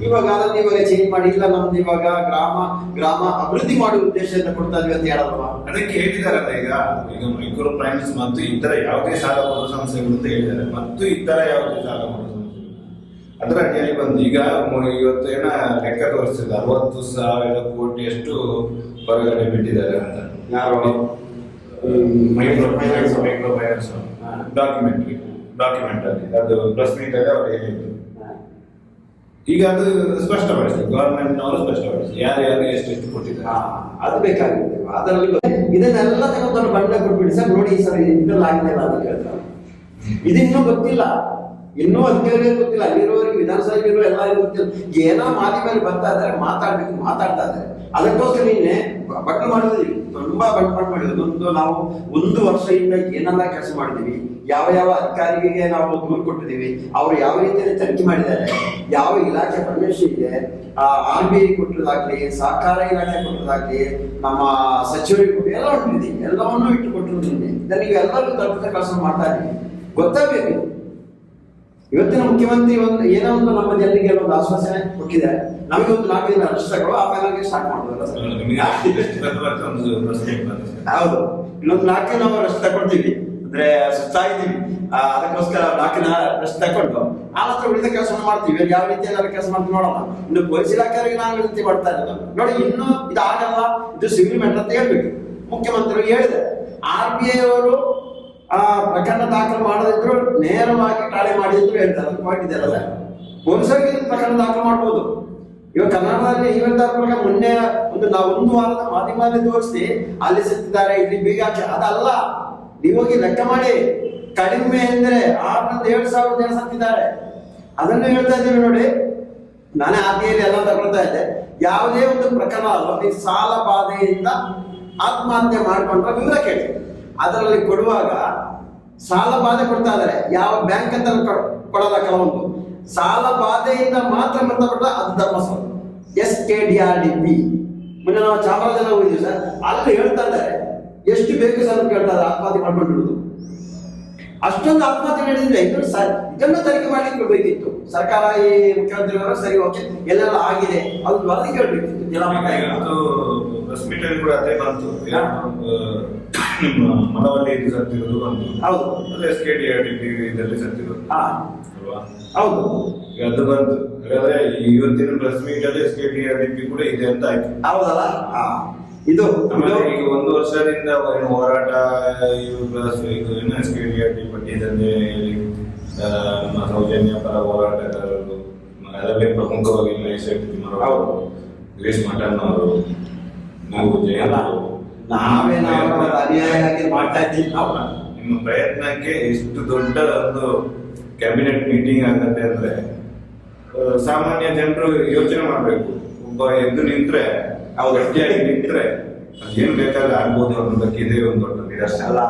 [SPEAKER 1] ಇವಾಗ ಅದನ್ನ ಇವಾಗ ಚೇಂಜ್ ಮಾಡಿ ಇಲ್ಲ ನಮ್ದು ಇವಾಗ ಗ್ರಾಮ ಗ್ರಾಮ ಅಭಿವೃದ್ಧಿ ಮಾಡುವ ಉದ್ದೇಶದಿಂದ ಕೊಡ್ತಾ ಇದೀವಿ ಅಂತ ಹೇಳಲ್ವಾ?
[SPEAKER 2] ಅದಕ್ಕೆ ಹೇಳಿದಾರಲ್ಲ ಈಗ ಈಗ ಮೈಕ್ರೋ ಪ್ರೈಮ್ಸ್ ಮತ್ತು ಇತರ ಯಾವುದೇ ಸಾಲ ಮಾಡುವ ಸಂಸ್ಥೆಗಳು ಅಂತ ಹೇಳಿದ್ದಾರೆ ಮತ್ತು ಇತರ ಯಾವುದೇ ಸಾಲ ಸಂಸ್ಥೆಗಳು ಅದರ ಅಡಿಯಲ್ಲಿ ಬಂದು ಈಗ ಇವತ್ತು ಏನ ಲೆಕ್ಕ ತೋರಿಸಿದೆ ಅರವತ್ತು ಸಾವಿರ ಕೋಟಿಯಷ್ಟು ಹೊರಗಡೆ ಬಿಟ್ಟಿದ್ದಾರೆ ಅಂತ.
[SPEAKER 1] ಯಾರು?
[SPEAKER 2] Micro finance micro finance. Documentary document ಅಲ್ಲಿ. ಅದು ಪ್ರೆಸ್ ಮೀಟ್ ಅಲ್ಲಿ ಅವ್ರು ಹೇಳಿದ್ರು. ಈಗ ಅದು ಸ್ಪಷ್ಟಪಡಿಸಿ ಗವರ್ಮೆಂಟ್ ನವರು ಸ್ಪಷ್ಟಪಡಿಸಿ ಯಾರು ಯಾರು ಎಷ್ಟು
[SPEAKER 1] ಎಷ್ಟು
[SPEAKER 2] ಕೊಟ್ಟಿದ್ದಾರೆ.
[SPEAKER 1] ಅದು ಬೇಕಾಗಿದೆ ಅದರಲ್ಲಿ ಇದನ್ನೆಲ್ಲ ತಗೊಂಡು ಬಣ್ಣ ಕೊಟ್ಬಿಡಿ. ಸರ್, ನೋಡಿ ಸರ್ ಇದ್ರಲ್ಲಿ ಆಗಿದೆ ಅಂತ ಹೇಳ್ತಾರೆ ಇದಿನ್ನೂ ಗೊತ್ತಿಲ್ಲ. ಇನ್ನೂ ಅಧಿಕಾರಿಗಳಿಗೆ ಗೊತ್ತಿಲ್ಲ. ಅಲ್ಲಿರೋರಿಗೆ ವಿಧಾನಸಭೆ ಇರೋ ಎಲ್ಲರಿಗೂ ಗೊತ್ತಿಲ್ಲ. ಏನೋ ಮಾಧ್ಯಮದಲ್ಲಿ ಬರ್ತಾ ಇದ್ದಾರೆ, ಮಾತಾಡ್ಬೇಕು, ಮಾತಾಡ್ತಾ ಇದ್ದಾರೆ. ಅದಕ್ಕೋಸ್ಕರ ನಿನ್ನೆ ಬಟ್ಟಲು ಮಾಡಿದ್ವಿ ತುಂಬಾ ಬಂಡವಾಳ ಮಾಡಿದ್ರು. ಒಂದು ನಾವು ಒಂದು ವರ್ಷದಿಂದ ಏನೆಲ್ಲ ಕೆಲಸ ಮಾಡಿದೀವಿ, ಯಾವ ಯಾವ ಅಧಿಕಾರಿಗೆ ನಾವು ದೂರು ಕೊಟ್ಟಿದ್ದೀವಿ ಅವರು ಯಾವ ರೀತಿಯಲ್ಲಿ ತನಿಖೆ ಮಾಡಿದ್ದಾರೆ, ಯಾವ ಇಲಾಖೆ ಪರ್ಮಿಷನ್ ಇದೆ ಆರ್ ಬಿ ಐ ಕೊಟ್ಟಿರೋದಾಗ್ಲಿ, ಸಹಕಾರ ಇಲಾಖೆ ಕೊಟ್ಟಿರೋದಾಗ್ಲಿ, ನಮ್ಮ ಸಚಿವರಿಗೆ ಕೊಟ್ಟು ಎಲ್ಲ ಹೊಂಟಿದ್ದೀವಿ ಎಲ್ಲವನ್ನೂ ಇಟ್ಟು ನನಗೆ ಎಲ್ಲರೂ ತಲುಪಿದ ಕೆಲಸ ಮಾಡ್ತಾ ಇದ್ದೀವಿ ಗೊತ್ತಾಗಬೇಕು. ಇವತ್ತಿನ ಮುಖ್ಯಮಂತ್ರಿ ಒಂದು ಏನೋ ಒಂದು ನಮ್ಮ ಜನರಿಗೆ ಒಂದು ಆಶ್ವಾಸನೆ ಕೊಟ್ಟಿದ್ದಾರೆ ನಮಗೆ ಒಂದು ನಾಲ್ಕು ದಿನ ಆ ಆಮೇಲೆ ಸ್ಟಾರ್ಟ್ ಮಾಡೋದಲ್ಲ ಹೌದು ಇನ್ನೊಂದು ನಾಲ್ಕು ನಾವು ರಸ್ತೆ ತಗೊಳ್ತೀವಿ. ಅಂದ್ರೆ ಸುಸ್ತಾ ಇದ್ದೀವಿ ಅದಕ್ಕೋಸ್ಕರ ನಾಲ್ಕಿನ ರೆಸ್ಟ್ ತಗೊಂಡು ಆ ನಂತರ ಉಳಿದ ಕೆಲಸ ಮಾಡ್ತೀವಿ. ಇವಾಗ ಯಾವ ರೀತಿ ಏನಾದ್ರು ಕೆಲಸ ಮಾಡ್ತೀವಿ ನೋಡೋಣ. ಇನ್ನು ಪೊಲೀಸ್ ಇಲಾಖೆಯವರಿಗೆ ನಾವು ವಿನಂತಿ ಮಾಡ್ತಾ ಇರಲ್ಲ ನೋಡಿ ಇನ್ನು ಇದಾಗಲ್ಲ ಇದು ಸಿವಿಲ್ ಮ್ಯಾಟರ್ ಅಂತ ಹೇಳ್ಬೇಕು. ಮುಖ್ಯಮಂತ್ರಿ ಹೇಳಿದೆ. ಆರ್ ಬಿ ಐ ಅವರು ಆ ಪ್ರಕರಣ ದಾಖಲು ಮಾಡದಿದ್ರು ನೇರವಾಗಿ ಠಾಣೆ ಮಾಡಿದ್ರು ಹೇಳ್ತಾರೆ. ಅದಕ್ಕೆ ಮಾಡಿದ್ದಾರೆ ಸರ್? ಪೊಲೀಸರಿಗೆ ಪ್ರಕರಣ ದಾಖಲು ಮಾಡ್ಬೋದು. ಇವಾಗ ಕನ್ನಡದಲ್ಲಿ ಹೇಳ್ತಾ ಮೊನ್ನೆ ಒಂದು ನಾವು ಒಂದು ವಾರದ ಮಾಧ್ಯಮದಲ್ಲಿ ತೋರಿಸಿ ಅಲ್ಲಿ ಸಿಕ್ತಿದ್ದಾರೆ ಇಲ್ಲಿ ಬೀಗ ಅದಲ್ಲ. ನೀವು ಹೋಗಿ ಲೆಕ್ಕ ಮಾಡಿ. ಕಡಿಮೆ ಅಂದ್ರೆ ಆರ್ನಿಂದ ಏಳು ಸಾವಿರ ಜನ ಸತ್ತಿದ್ದಾರೆ. ಅದನ್ನು ಹೇಳ್ತಾ ಇದ್ದೀವಿ ನೋಡಿ. ನಾನೇ ಆದಿಯಲ್ಲಿ ಎಲ್ಲ ತಗೊಳ್ತಾ ಇದ್ದೆ. ಯಾವುದೇ ಒಂದು ಪ್ರಕರಣ ಅಲ್ಲ ನೀವು ಸಾಲ ಬಾಧೆಯಿಂದ ಆತ್ಮಹತ್ಯೆ ಮಾಡಿಕೊಂಡ್ರೆ ವಿವರ ಕೇಳಿ. ಅದರಲ್ಲಿ ಕೊಡುವಾಗ ಸಾಲ ಬಾಧೆ ಕೊಡ್ತಾ ಇದ್ದಾರೆ. ಯಾವ ಬ್ಯಾಂಕ್ ಅಂತ ಕೊಡಲ್ಲ ಕೆಲವೊಂದು. ಸಾಲ ಬಾಧೆಯಿಂದ ಮಾತ್ರ ಮೃತಪಟ್ಟ ಅದು Dharmasthala S K D R D P. ಮೊನ್ನೆ ನಾವು ಚಾಮರಾಜನ ಹೋಗಿದ್ವಿ ಸರ್. ಅಲ್ಲಿ ಹೇಳ್ತಾ ಇದ್ದಾರೆ, ಎಷ್ಟು ಬೇಕು ಸರ್ ಅಂತ ಆತ್ಮಹತ್ಯೆ ಮಾಡ್ಕೊಂಡಿರೋದು. ಅಷ್ಟೊಂದು ಆತ್ಮಹತ್ಯೆ ನಡೆದಿದೆ ಇದನ್ನು ಸರ್, ಇದನ್ನು ತನಿಖೆ ಮಾಡ್ಲಿಕ್ಕೆ ಕೊಡ್ಬೇಕಿತ್ತು ಸರ್ಕಾರ ಈ ಮುಖ್ಯಮಂತ್ರಿಗಳು ಸರಿ, ಓಕೆ, ಎಲ್ಲೆಲ್ಲ ಆಗಿದೆ. ಅದು ವರದಿ ಕೇಳಬೇಕಿತ್ತು
[SPEAKER 2] ಜನ ಪ್ರೆಸ್ ಮೀಟ್ ಅಲ್ಲಿ ಕೂಡ ಅದೇ ಬಂತು. ನಿಮ್ಮ ಮನವಲ್ಲಿ ಇದು ಸತ್ತಿರೋದು ಬಂತು.
[SPEAKER 1] ಹೌದು.
[SPEAKER 2] ಅದೇ S K D R T ಇದರಲ್ಲಿ ಸತ್ತಿರೋದು. ಅಲ್ವಾ?
[SPEAKER 1] ಹೌದು.
[SPEAKER 2] ಅದು ಬಂತು. ಹಾಗಾದ್ರೆ ಇವತ್ತಿನ ಪ್ರೆಸ್ ಮೀಟ್ ಅಲ್ಲಿ S K T R T ಕೂಡ ಇದೆ ಅಂತ ಆಯ್ತು.
[SPEAKER 1] ಹೌದಲ್ಲ? ಹಾ. ಇದು
[SPEAKER 2] ಈಗ ಒಂದು ವರ್ಷದಿಂದ ಏನು ಹೋರಾಟ ಏನು S K D R T ಆ, ನಮ್ಮ ಸೌಜನ್ಯ ಪರ ಹೋರಾಟಗಾರರು ಅದರಲ್ಲಿ ಪ್ರಮುಖವಾಗಿ ಮಹೇಶ್ ಶೆಟ್ಟಿ
[SPEAKER 1] ಅವರು
[SPEAKER 2] ಗಿರೀಶ್ ಮಠನ್ ಅವರು ನೀವು ಜಯಂತ್
[SPEAKER 1] ನಾವೇ ನಾವು ಅನ್ಯಾಯವಾಗಿ ಮಾಡ್ತಾ ಇದ್ದೀವಿ ನಾವು
[SPEAKER 2] ನಿಮ್ಮ ಪ್ರಯತ್ನಕ್ಕೆ ಇಷ್ಟು ದೊಡ್ಡ ಒಂದು ಕ್ಯಾಬಿನೆಟ್ ಮೀಟಿಂಗ್ ಆಗತ್ತೆ ಅಂದ್ರೆ ಸಾಮಾನ್ಯ ಜನರು ಯೋಚನೆ ಮಾಡ್ಬೇಕು. ಒಬ್ಬ ಎದ್ದು ನಿಂತ್ರೆ ಅವ್ರು ಗಟ್ಟಿಯಾಗಿ ನಿಂತ್ರೆ ಅದೇನು ಬೇಕಾದ್ರೆ ಆಗ್ಬೋದು ಅನ್ನೋದಕ್ಕೆ ಇದೇ ಒಂದು ದೊಡ್ಡ ನಿದರ್ಶನ.
[SPEAKER 1] ಅಲ್ಲ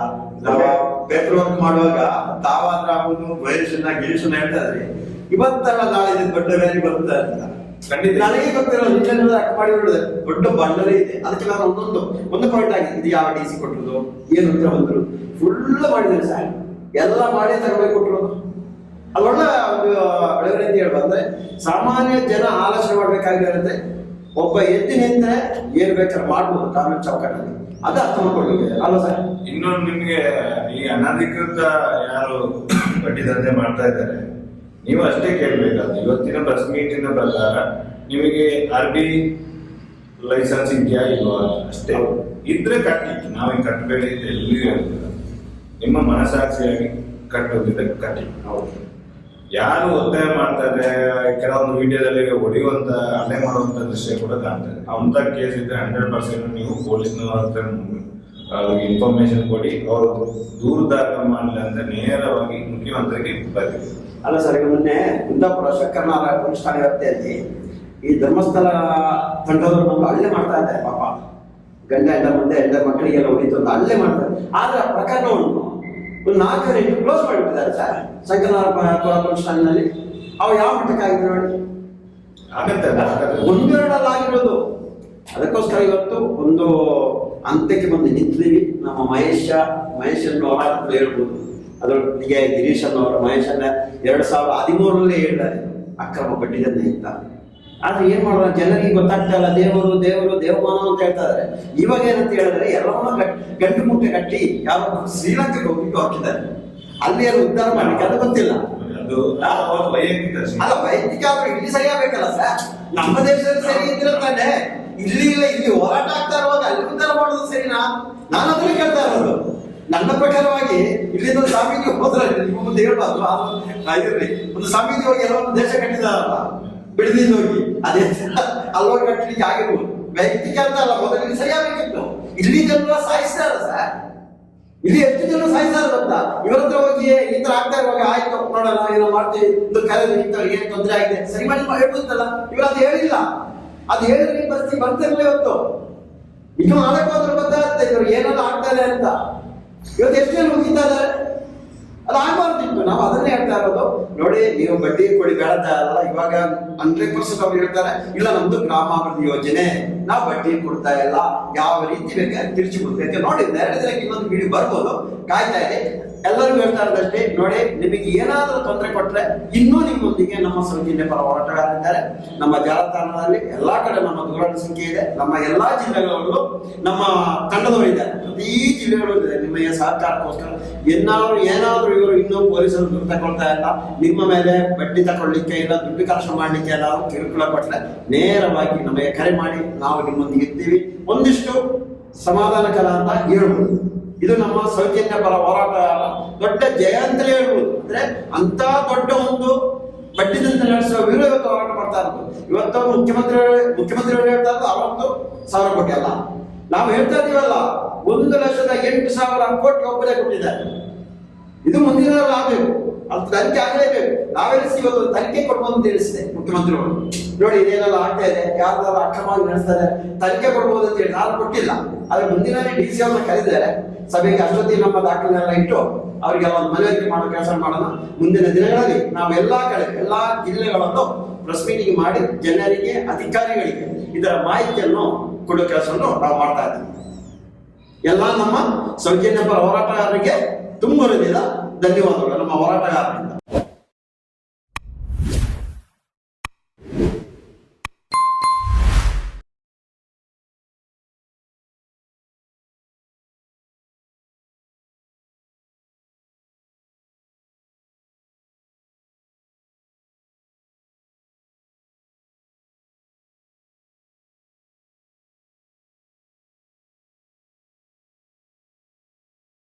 [SPEAKER 1] ನಾವು ಪೇಪರ್ ವರ್ಕ್ ಮಾಡುವಾಗ ತಾವಾದ್ರ ಆಗುದು ವಯಸ್ಸನ್ನ ಗಿರೀಶನ್ನ ಹೇಳ್ತಾ ಇದ್ರಿ. ಇವತ್ತಲ್ಲ ನಾಳೆ ದೊಡ್ಡ ವ್ಯಾಲಿ ಬರುತ್ತೆ ಅಂತ. ನನಗೆ ಗೊತ್ತಿರೋ ನಿಜ ಅಕ್ಕಪಾಡಿ ನೋಡಿದೆ ದೊಡ್ಡ ಬಂಡಲೇ ಇದೆ. ಅದಕ್ಕೆ ನಾನು ಒಂದೊಂದು ಒಂದು ಪಾಯಿಂಟ್ ಆಗಿದೆ ಇದು ಯಾವ ಡಿ ಸಿ ಕೊಟ್ಟಿರೋದು ಏನು ಅಂತ ಬಂದ್ರು ಫುಲ್ ಮಾಡಿದ್ದಾರೆ ಸರ್. ಎಲ್ಲ ಮಾಡಿ ತರಬೇಕು ಕೊಟ್ಟರು ಅದು ಒಳ್ಳೆ ಒಂದು ಬೆಳವಣಿಗೆ ಅಂತ ಹೇಳ್ಬಂದ್ರೆ ಸಾಮಾನ್ಯ ಜನ ಆಲೋಚನೆ ಮಾಡ್ಬೇಕಾಗಿರುತ್ತೆ ಒಬ್ಬ ಎತ್ತಿ ನಿಂತರೆ ಏನ್ ಬೇಕಾದ್ರೆ ಮಾಡ್ಬೋದು ಕಾನೂನು ಚೌಕಟ್ಟಲ್ಲಿ. ಅದು ಅರ್ಥ ಮಾಡ್ಕೊಳ್ಬೇಕು ಅಲ್ಲ ಸರ್?
[SPEAKER 2] ಇನ್ನೊಂದು ನಿಮಗೆ ಈ ಅನಧಿಕೃತ ಯಾರು ಬಡ್ಡಿ ದಂಧೆ ಮಾಡ್ತಾ ಇದ್ದಾರೆ? ನೀವು ಅಷ್ಟೇ ಕೇಳ್ಬೇಕಾದ್ರೆ, ಇವತ್ತಿನ ಪ್ರೆಸ್ ಮೀಟಿನ ಪ್ರಕಾರ ನಿಮಗೆ ಆರ್ ಬಿ ಲೈಸೆನ್ಸ್ ಇದೆಯಾ ಇಲ್ವಾ ಅಷ್ಟೇ. ಇದ್ರೆ ಕಟ್ಟಿ ನಾವೇ ಕಟ್ಟಬೇಡಿ ಎಲ್ಲಿ ನಿಮ್ಮ ಮನಸಾಕ್ಷಿಯಾಗಿ ಕಟ್ಟೋದಿದೆ. ಕಟ್ಟಿ
[SPEAKER 1] ಹೌದು.
[SPEAKER 2] ಯಾರು ಒತ್ತಾಯ ಮಾಡ್ತಾರೆ, ಕೆಲವೊಂದು ವಿಡಿಯೋದಲ್ಲಿ ಹೊಡೆಯುವಂತ ಅಲೆ ಮಾಡುವಂತ ದೃಶ್ಯ ಕೂಡ ಕಾಣ್ತದೆ ಅಂತ ಕೇಸ್ ಇದ್ರೆ ಹಂಡ್ರೆಡ್ ಪರ್ಸೆಂಟ್ ನೀವು ಪೊಲೀಸ್ನವ್ರ ಇನ್ಫಾರ್ಮೇಶನ್ ಕೊಡಿ. ಅವರು ದೂರು ಮಾಡಲಿ ಅಂತ ನೇರವಾಗಿ ಮುಖ್ಯಮಂತ್ರಿಗೆ ಬರಲಿ
[SPEAKER 1] ಅಲ್ಲ ಸರ್, ಈಗ ಮೊನ್ನೆ ಕುಂದಾಪುರ ಶಂಕರನಾರ ಪೊಲೀಸ್ ಠಾಣೆ ವ್ಯಾಪ್ತಿಯಲ್ಲಿ ಈ ಧರ್ಮಸ್ಥಳ ತಂಡದವರು ನಮ್ಗೆ ಅಲ್ಲೇ ಮಾಡ್ತಾ ಇದ್ದಾರೆ, ಪಾಪ. ಗಂಡ ಎಲ್ಲ ಮುಂದೆ ಎಲ್ಲ ಮಕ್ಕಳಿಗೆಲ್ಲ ಹೊಡಿತು ಅಂತ ಅಲ್ಲೇ ಮಾಡ್ತಾರೆ. ಆದ್ರೆ ಆ ಪ್ರಕರಣವನ್ನು ಒಂದು ನಾಲ್ಕು ಎಂಟು ಕ್ಲೋಸ್ ಮಾಡಿಬಿಟ್ಟಿದ್ದಾರೆ ಸರ್ ಶಂಕರನಾರ ಪೊಲೀಸ್ ಠಾಣೆಯಲ್ಲಿ ಅವು ಯಾವ ಮಟ್ಟಕ್ಕಾಗಿದೆ ನೋಡಿ
[SPEAKER 2] ಆಗತ್ತೆ ಅದು ಆಗತ್ತೆ.
[SPEAKER 1] ಒಂದೆರಡಲ್ಲ ಆಗಿರೋದು ಅದಕ್ಕೋಸ್ಕರ ಇವತ್ತು ಒಂದು ಅಂತ್ಯಕ್ಕೆ ಬಂದು ನಿಂತಿದ್ದೀವಿ. ನಮ್ಮ ಮಹೇಶ ಮಹೇಶನ್ನು ಹೋರಾಟ ಹೇಳ್ಬೋದು. ಅದರೊಟ್ಟಿಗೆ ಗಿರೀಶ್ ಅನ್ನೋರು ಮಹೇಶನ್ನ ಎರಡು ಸಾವಿರದ ಹದಿಮೂರರಲ್ಲಿ ಹೇಳಿದ್ದಾರೆ. ಅಕ್ರಮ ಬಡ್ಡಿದಂತೆ ಅಂತ ಆದ್ರೆ ಏನ್ ಮಾಡೋಣ ಜನರಿಗೆ ಗೊತ್ತಾಗ್ತಾ ಇಲ್ಲ. ದೇವರು ದೇವರು ದೇವಮಾನ ಅಂತ ಹೇಳ್ತಾ ಇದಾರೆ. ಇವಾಗ ಏನಂತ ಹೇಳಿದ್ರೆ ಎಲ್ಲವನ್ನ ಗಟ್- ಮುಟ್ಟೆ ಕಟ್ಟಿ ಯಾವ ಶ್ರೀಲಂಕೆಗೆ ಹೋಗ್ಬಿಟ್ಟು ಹಾಕಿದ್ದಾರೆ. ಅಲ್ಲಿ ಏನು ಉದ್ಧಾರ ಮಾಡ್ಲಿಕ್ಕೆ ಅದು ಗೊತ್ತಿಲ್ಲ.
[SPEAKER 2] ಅವ್ರ.
[SPEAKER 1] ಅಲ್ಲ ವೈಯಕ್ತಿಕ ಆದ್ರೆ ಇಲ್ಲಿ ಸರಿಯಾಗಬೇಕಲ್ಲ ಸರ್? ನಮ್ಮ ದೇಶದಲ್ಲಿ ಸರಿ ಇದ್ರೆ ತಾನೆ. ಇಲ್ಲಿ ಇಲ್ಲ ಇಲ್ಲಿ ಹೋರಾಟ ಆಗ್ತಾ ಇರುವಾಗ ಅಲ್ಲಿ ಉದ್ಧಾರ ಮಾಡೋದು ಸರಿನಾ ನಾನು ಅದನ್ನ ಕೇಳ್ತಾ ಇರೋದು ನನ್ನ ಪ್ರಕಾರವಾಗಿ ಇಲ್ಲಿಂದ ಸ್ವಾಮೀಜಿ ಹೋದ್ರೆ ನಿಮ್ಮ ಮುಂದೆ ಹೇಳ್ಬಾರ್ದು. ಆಗಿರ್ಲಿ ಒಂದು ಸ್ವಾಮೀಜಿ ಹೋಗಿ ಎಲ್ಲ ಒಂದು ದೇಶ ಕಟ್ಟಿದಾರಲ್ಲ ಬಿಡದಿಂದ ಹೋಗಿ. ಅದೇ ಅಲ್ವಾ ಕಟ್ಟಲಿಕ್ಕೆ ಆಗಿರ್ಬೋದು. ವೈಯಕ್ತಿಕ ಅಂತ ಅಲ್ಲ, ಮೊದಲಿಗೆ ಸರಿಯಾಗಬೇಕಿತ್ತು ಇಲ್ಲಿ ಜನರ ಸಾಯಿಸ್ತಾರ ಸರ್. ಇಲ್ಲಿ ಎಷ್ಟು ಜನ ಸಾಯಿಸ್ತಾರ ಅಂತ ಇವರತ್ರ ಹೋಗಿ ಈ ತರ ಆಗ್ತಾ ಇರುವಾಗ, ಆಯ್ತು, ನೋಡೋಣ, ಏನೋ ಮಾಡ್ತೀವಿ. ಇದು ಕರೆ ಈ ಏನು ತೊಂದರೆ ಆಗಿದೆ? ಸರಿ ಮಾಡಿ ಹೇಳ್ಬೋದಲ್ಲ ಇವ್ರು ಅದು ಹೇಳಿಲ್ಲ. ಅದು ಹೇಳಿದ್ರೆ ಬರ್ತಿ ಬರ್ತಿರ್ಲೇ ಇವತ್ತು ಇನ್ನು ಹೋದ್ರೆ ಗೊತ್ತಾಗುತ್ತೆ ಇವ್ರು ಏನಾದ್ರು ಆಗ್ತಾರೆ ಅಂತ. ಇವತ್ತು ಎಷ್ಟು ಜನ ಮುಗಿತಾ ಇದ್ದಾರೆ? ಅದು ಆಗ್ಬಾರ್ದಿತ್ತು. ನಾವು ಅದನ್ನೇ ಹೇಳ್ತಾ ಇರೋದು. ನೋಡಿ, ನೀವು ಬಡ್ಡಿ ಕೊಡಿ ಬೇಡ ಇರಲ್ಲ ಇವಾಗ ಹಂಡ್ರೆಡ್ ಪರ್ಸೆಂಟ್ ಅವ್ರು ಹೇಳ್ತಾರೆ, ಇಲ್ಲ, ನಮ್ದು ಗ್ರಾಮಾಭಿವೃದ್ಧಿ ಯೋಜನೆ, ನಾವು ಬಡ್ಡಿ ಕೊಡ್ತಾ ಇಲ್ಲ, ಯಾವ ರೀತಿ ಬೇಕಾದ್ರೆ ತಿರುಚಿ ಕೊಡ್ಬೇಕು ನೋಡಿ ದಿನಕ್ಕೆ ಇನ್ನೊಂದು ವಿಡಿಯೋ ಬರ್ಬೋದು. ಕಾಯ್ತಾ ಇದೆ ಎಲ್ಲರಿಗೂ ಹೇಳ್ತಾ ಇರೋದಷ್ಟೇ ನೋಡಿ, ನಿಮಗೆ ಏನಾದರೂ ತೊಂದರೆ ಕೊಟ್ಟರೆ ಇನ್ನೂ ನಿಮ್ಮೊಂದಿಗೆ ನಮ್ಮ ಸೌಜನ್ಯ ಪರ ಹೋರಾಟಗಾರರಿದ್ದಾರೆ. ನಮ್ಮ ಜಾಲತಾಣದಲ್ಲಿ ಎಲ್ಲಾ ಕಡೆ ನಮ್ಮ ದೂರವಾಣಿ ಸಂಖ್ಯೆ ಇದೆ. ನಮ್ಮ ಎಲ್ಲಾ ಜಿಲ್ಲೆಗಳಲ್ಲೂ ನಮ್ಮ ತಂಡದವರು ಇದ್ದಾರೆ. ಪ್ರತಿ ಜಿಲ್ಲೆಗಳು ಇದೆ. ನಿಮಗೆ ಸಹಕಾರಕ್ಕೋಸ್ಕರ ಏನಾದ್ರು ಏನಾದರೂ ಇವರು ಇನ್ನೂ ಪೊಲೀಸರು ದುಡ್ಡು ತಗೊಳ್ತಾ ಇಲ್ಲ. ನಿಮ್ಮ ಮೇಲೆ ಬಡ್ಡಿ ತಗೊಳ್ಳಿಕ್ಕೆ ಇಲ್ಲ, ದುಡ್ಡು ಕಲೆಕ್ಷನ್ ಮಾಡ್ಲಿಕ್ಕೆ ಇಲ್ಲ ಕಿರುಕುಳ ಕೊಟ್ಟರೆ ನೇರವಾಗಿ ನಮಗೆ ಕರೆ ಮಾಡಿ, ನಾವು ನಿಮ್ಮೊಂದಿಗೆ ಇರ್ತೀವಿ ಒಂದಿಷ್ಟು ಸಮಾಧಾನಕರ ಅಂತ ಹೇಳ್ಬೋದು. ಇದು ನಮ್ಮ ಸೌಜನ್ಯ ಪರ ಹೋರಾಟಗಾರ ದೊಡ್ಡ ಜಯ ಅಂತಲೇ ಹೇಳ್ಬೋದು ಅಂದ್ರೆ ಅಂತ ದೊಡ್ಡ ಒಂದು ಬಡ್ಡಿದಂತ ನಡೆಸುವ ಇವತ್ತು ಹೋರಾಟ ಮಾಡ್ತಾ ಇರೋದು. ಇವತ್ತು ಮುಖ್ಯಮಂತ್ರಿ ಮುಖ್ಯಮಂತ್ರಿಗಳು ಹೇಳ್ತಾ ಇರೋದು ಅರವತ್ತು ಸಾವಿರ ಕೋಟಿ ಅಲ್ಲ. ನಾವು ಹೇಳ್ತಾ ಇದೀವಲ್ಲ ಒಂದು ಲಕ್ಷದ ಎಂಟು ಸಾವಿರ ಕೋಟಿ ಒಬ್ಬರೇ ಕೊಟ್ಟಿದ್ದಾರೆ. ಇದು ಮುಂದಿನ ಆಗಬೇಕು ಅದು ತನಿಖೆ ಆಗಲೇಬೇಕು ನಾವೆಲ್ಲ ಇವತ್ತು ತನಿಖೆ ಕೊಡ್ಬೋದು ಅಂತ ತಿಳಿಸಿದೆ ಮುಖ್ಯಮಂತ್ರಿಗಳು. ನೋಡಿ, ಇದೇನೆಲ್ಲ ಆಗ್ತಾ ಇದೆ ಯಾರ್ದಾರು ಅಕ್ರಮವಾಗಿ ನಡೆಸ್ತಾರೆ ತನಿಖೆ ಕೊಡ್ಬೋದು ಅಂತ ಹೇಳಿ ನಾನು ಕೊಟ್ಟಿಲ್ಲ. ಆದ್ರೆ ಮುಂದಿನ ಡಿ ಸಿ ಅವ್ರನ್ನ ಕರೆದಿದ್ದಾರೆ ಸಭೆಗೆ ಅಷ್ಟೊತ್ತಿಗೆ ನಮ್ಮ ದಾಖಲೆಲ್ಲ ಇಟ್ಟು ಅವರಿಗೆಲ್ಲ ಒಂದು ಮನವರಿಕೆ ಮಾಡೋ ಕೆಲಸ ಮಾಡೋಣ. ಮುಂದಿನ ದಿನಗಳಲ್ಲಿ ನಾವು ಎಲ್ಲಾ ಕಡೆ, ಎಲ್ಲಾ ಜಿಲ್ಲೆಗಳಲ್ಲೂ ಪ್ರೆಸ್ ಮೀಟಿಂಗ್ ಮಾಡಿ ಜನರಿಗೆ, ಅಧಿಕಾರಿಗಳಿಗೆ ಇದರ ಮಾಹಿತಿಯನ್ನು ಕೊಡೋ ಕೆಲಸವನ್ನು ನಾವು ಮಾಡ್ತಾ ಇದ್ದೀವಿ. ಎಲ್ಲ ನಮ್ಮ ಸೌಜನ್ಯ ಪರ ಹೋರಾಟಗಾರರಿಗೆ ತುಂಬ ಹೃದಯದ ಧನ್ಯವಾದಗಳು. ನಮ್ಮ ಹೋರಾಟಗಾರರಿಂದ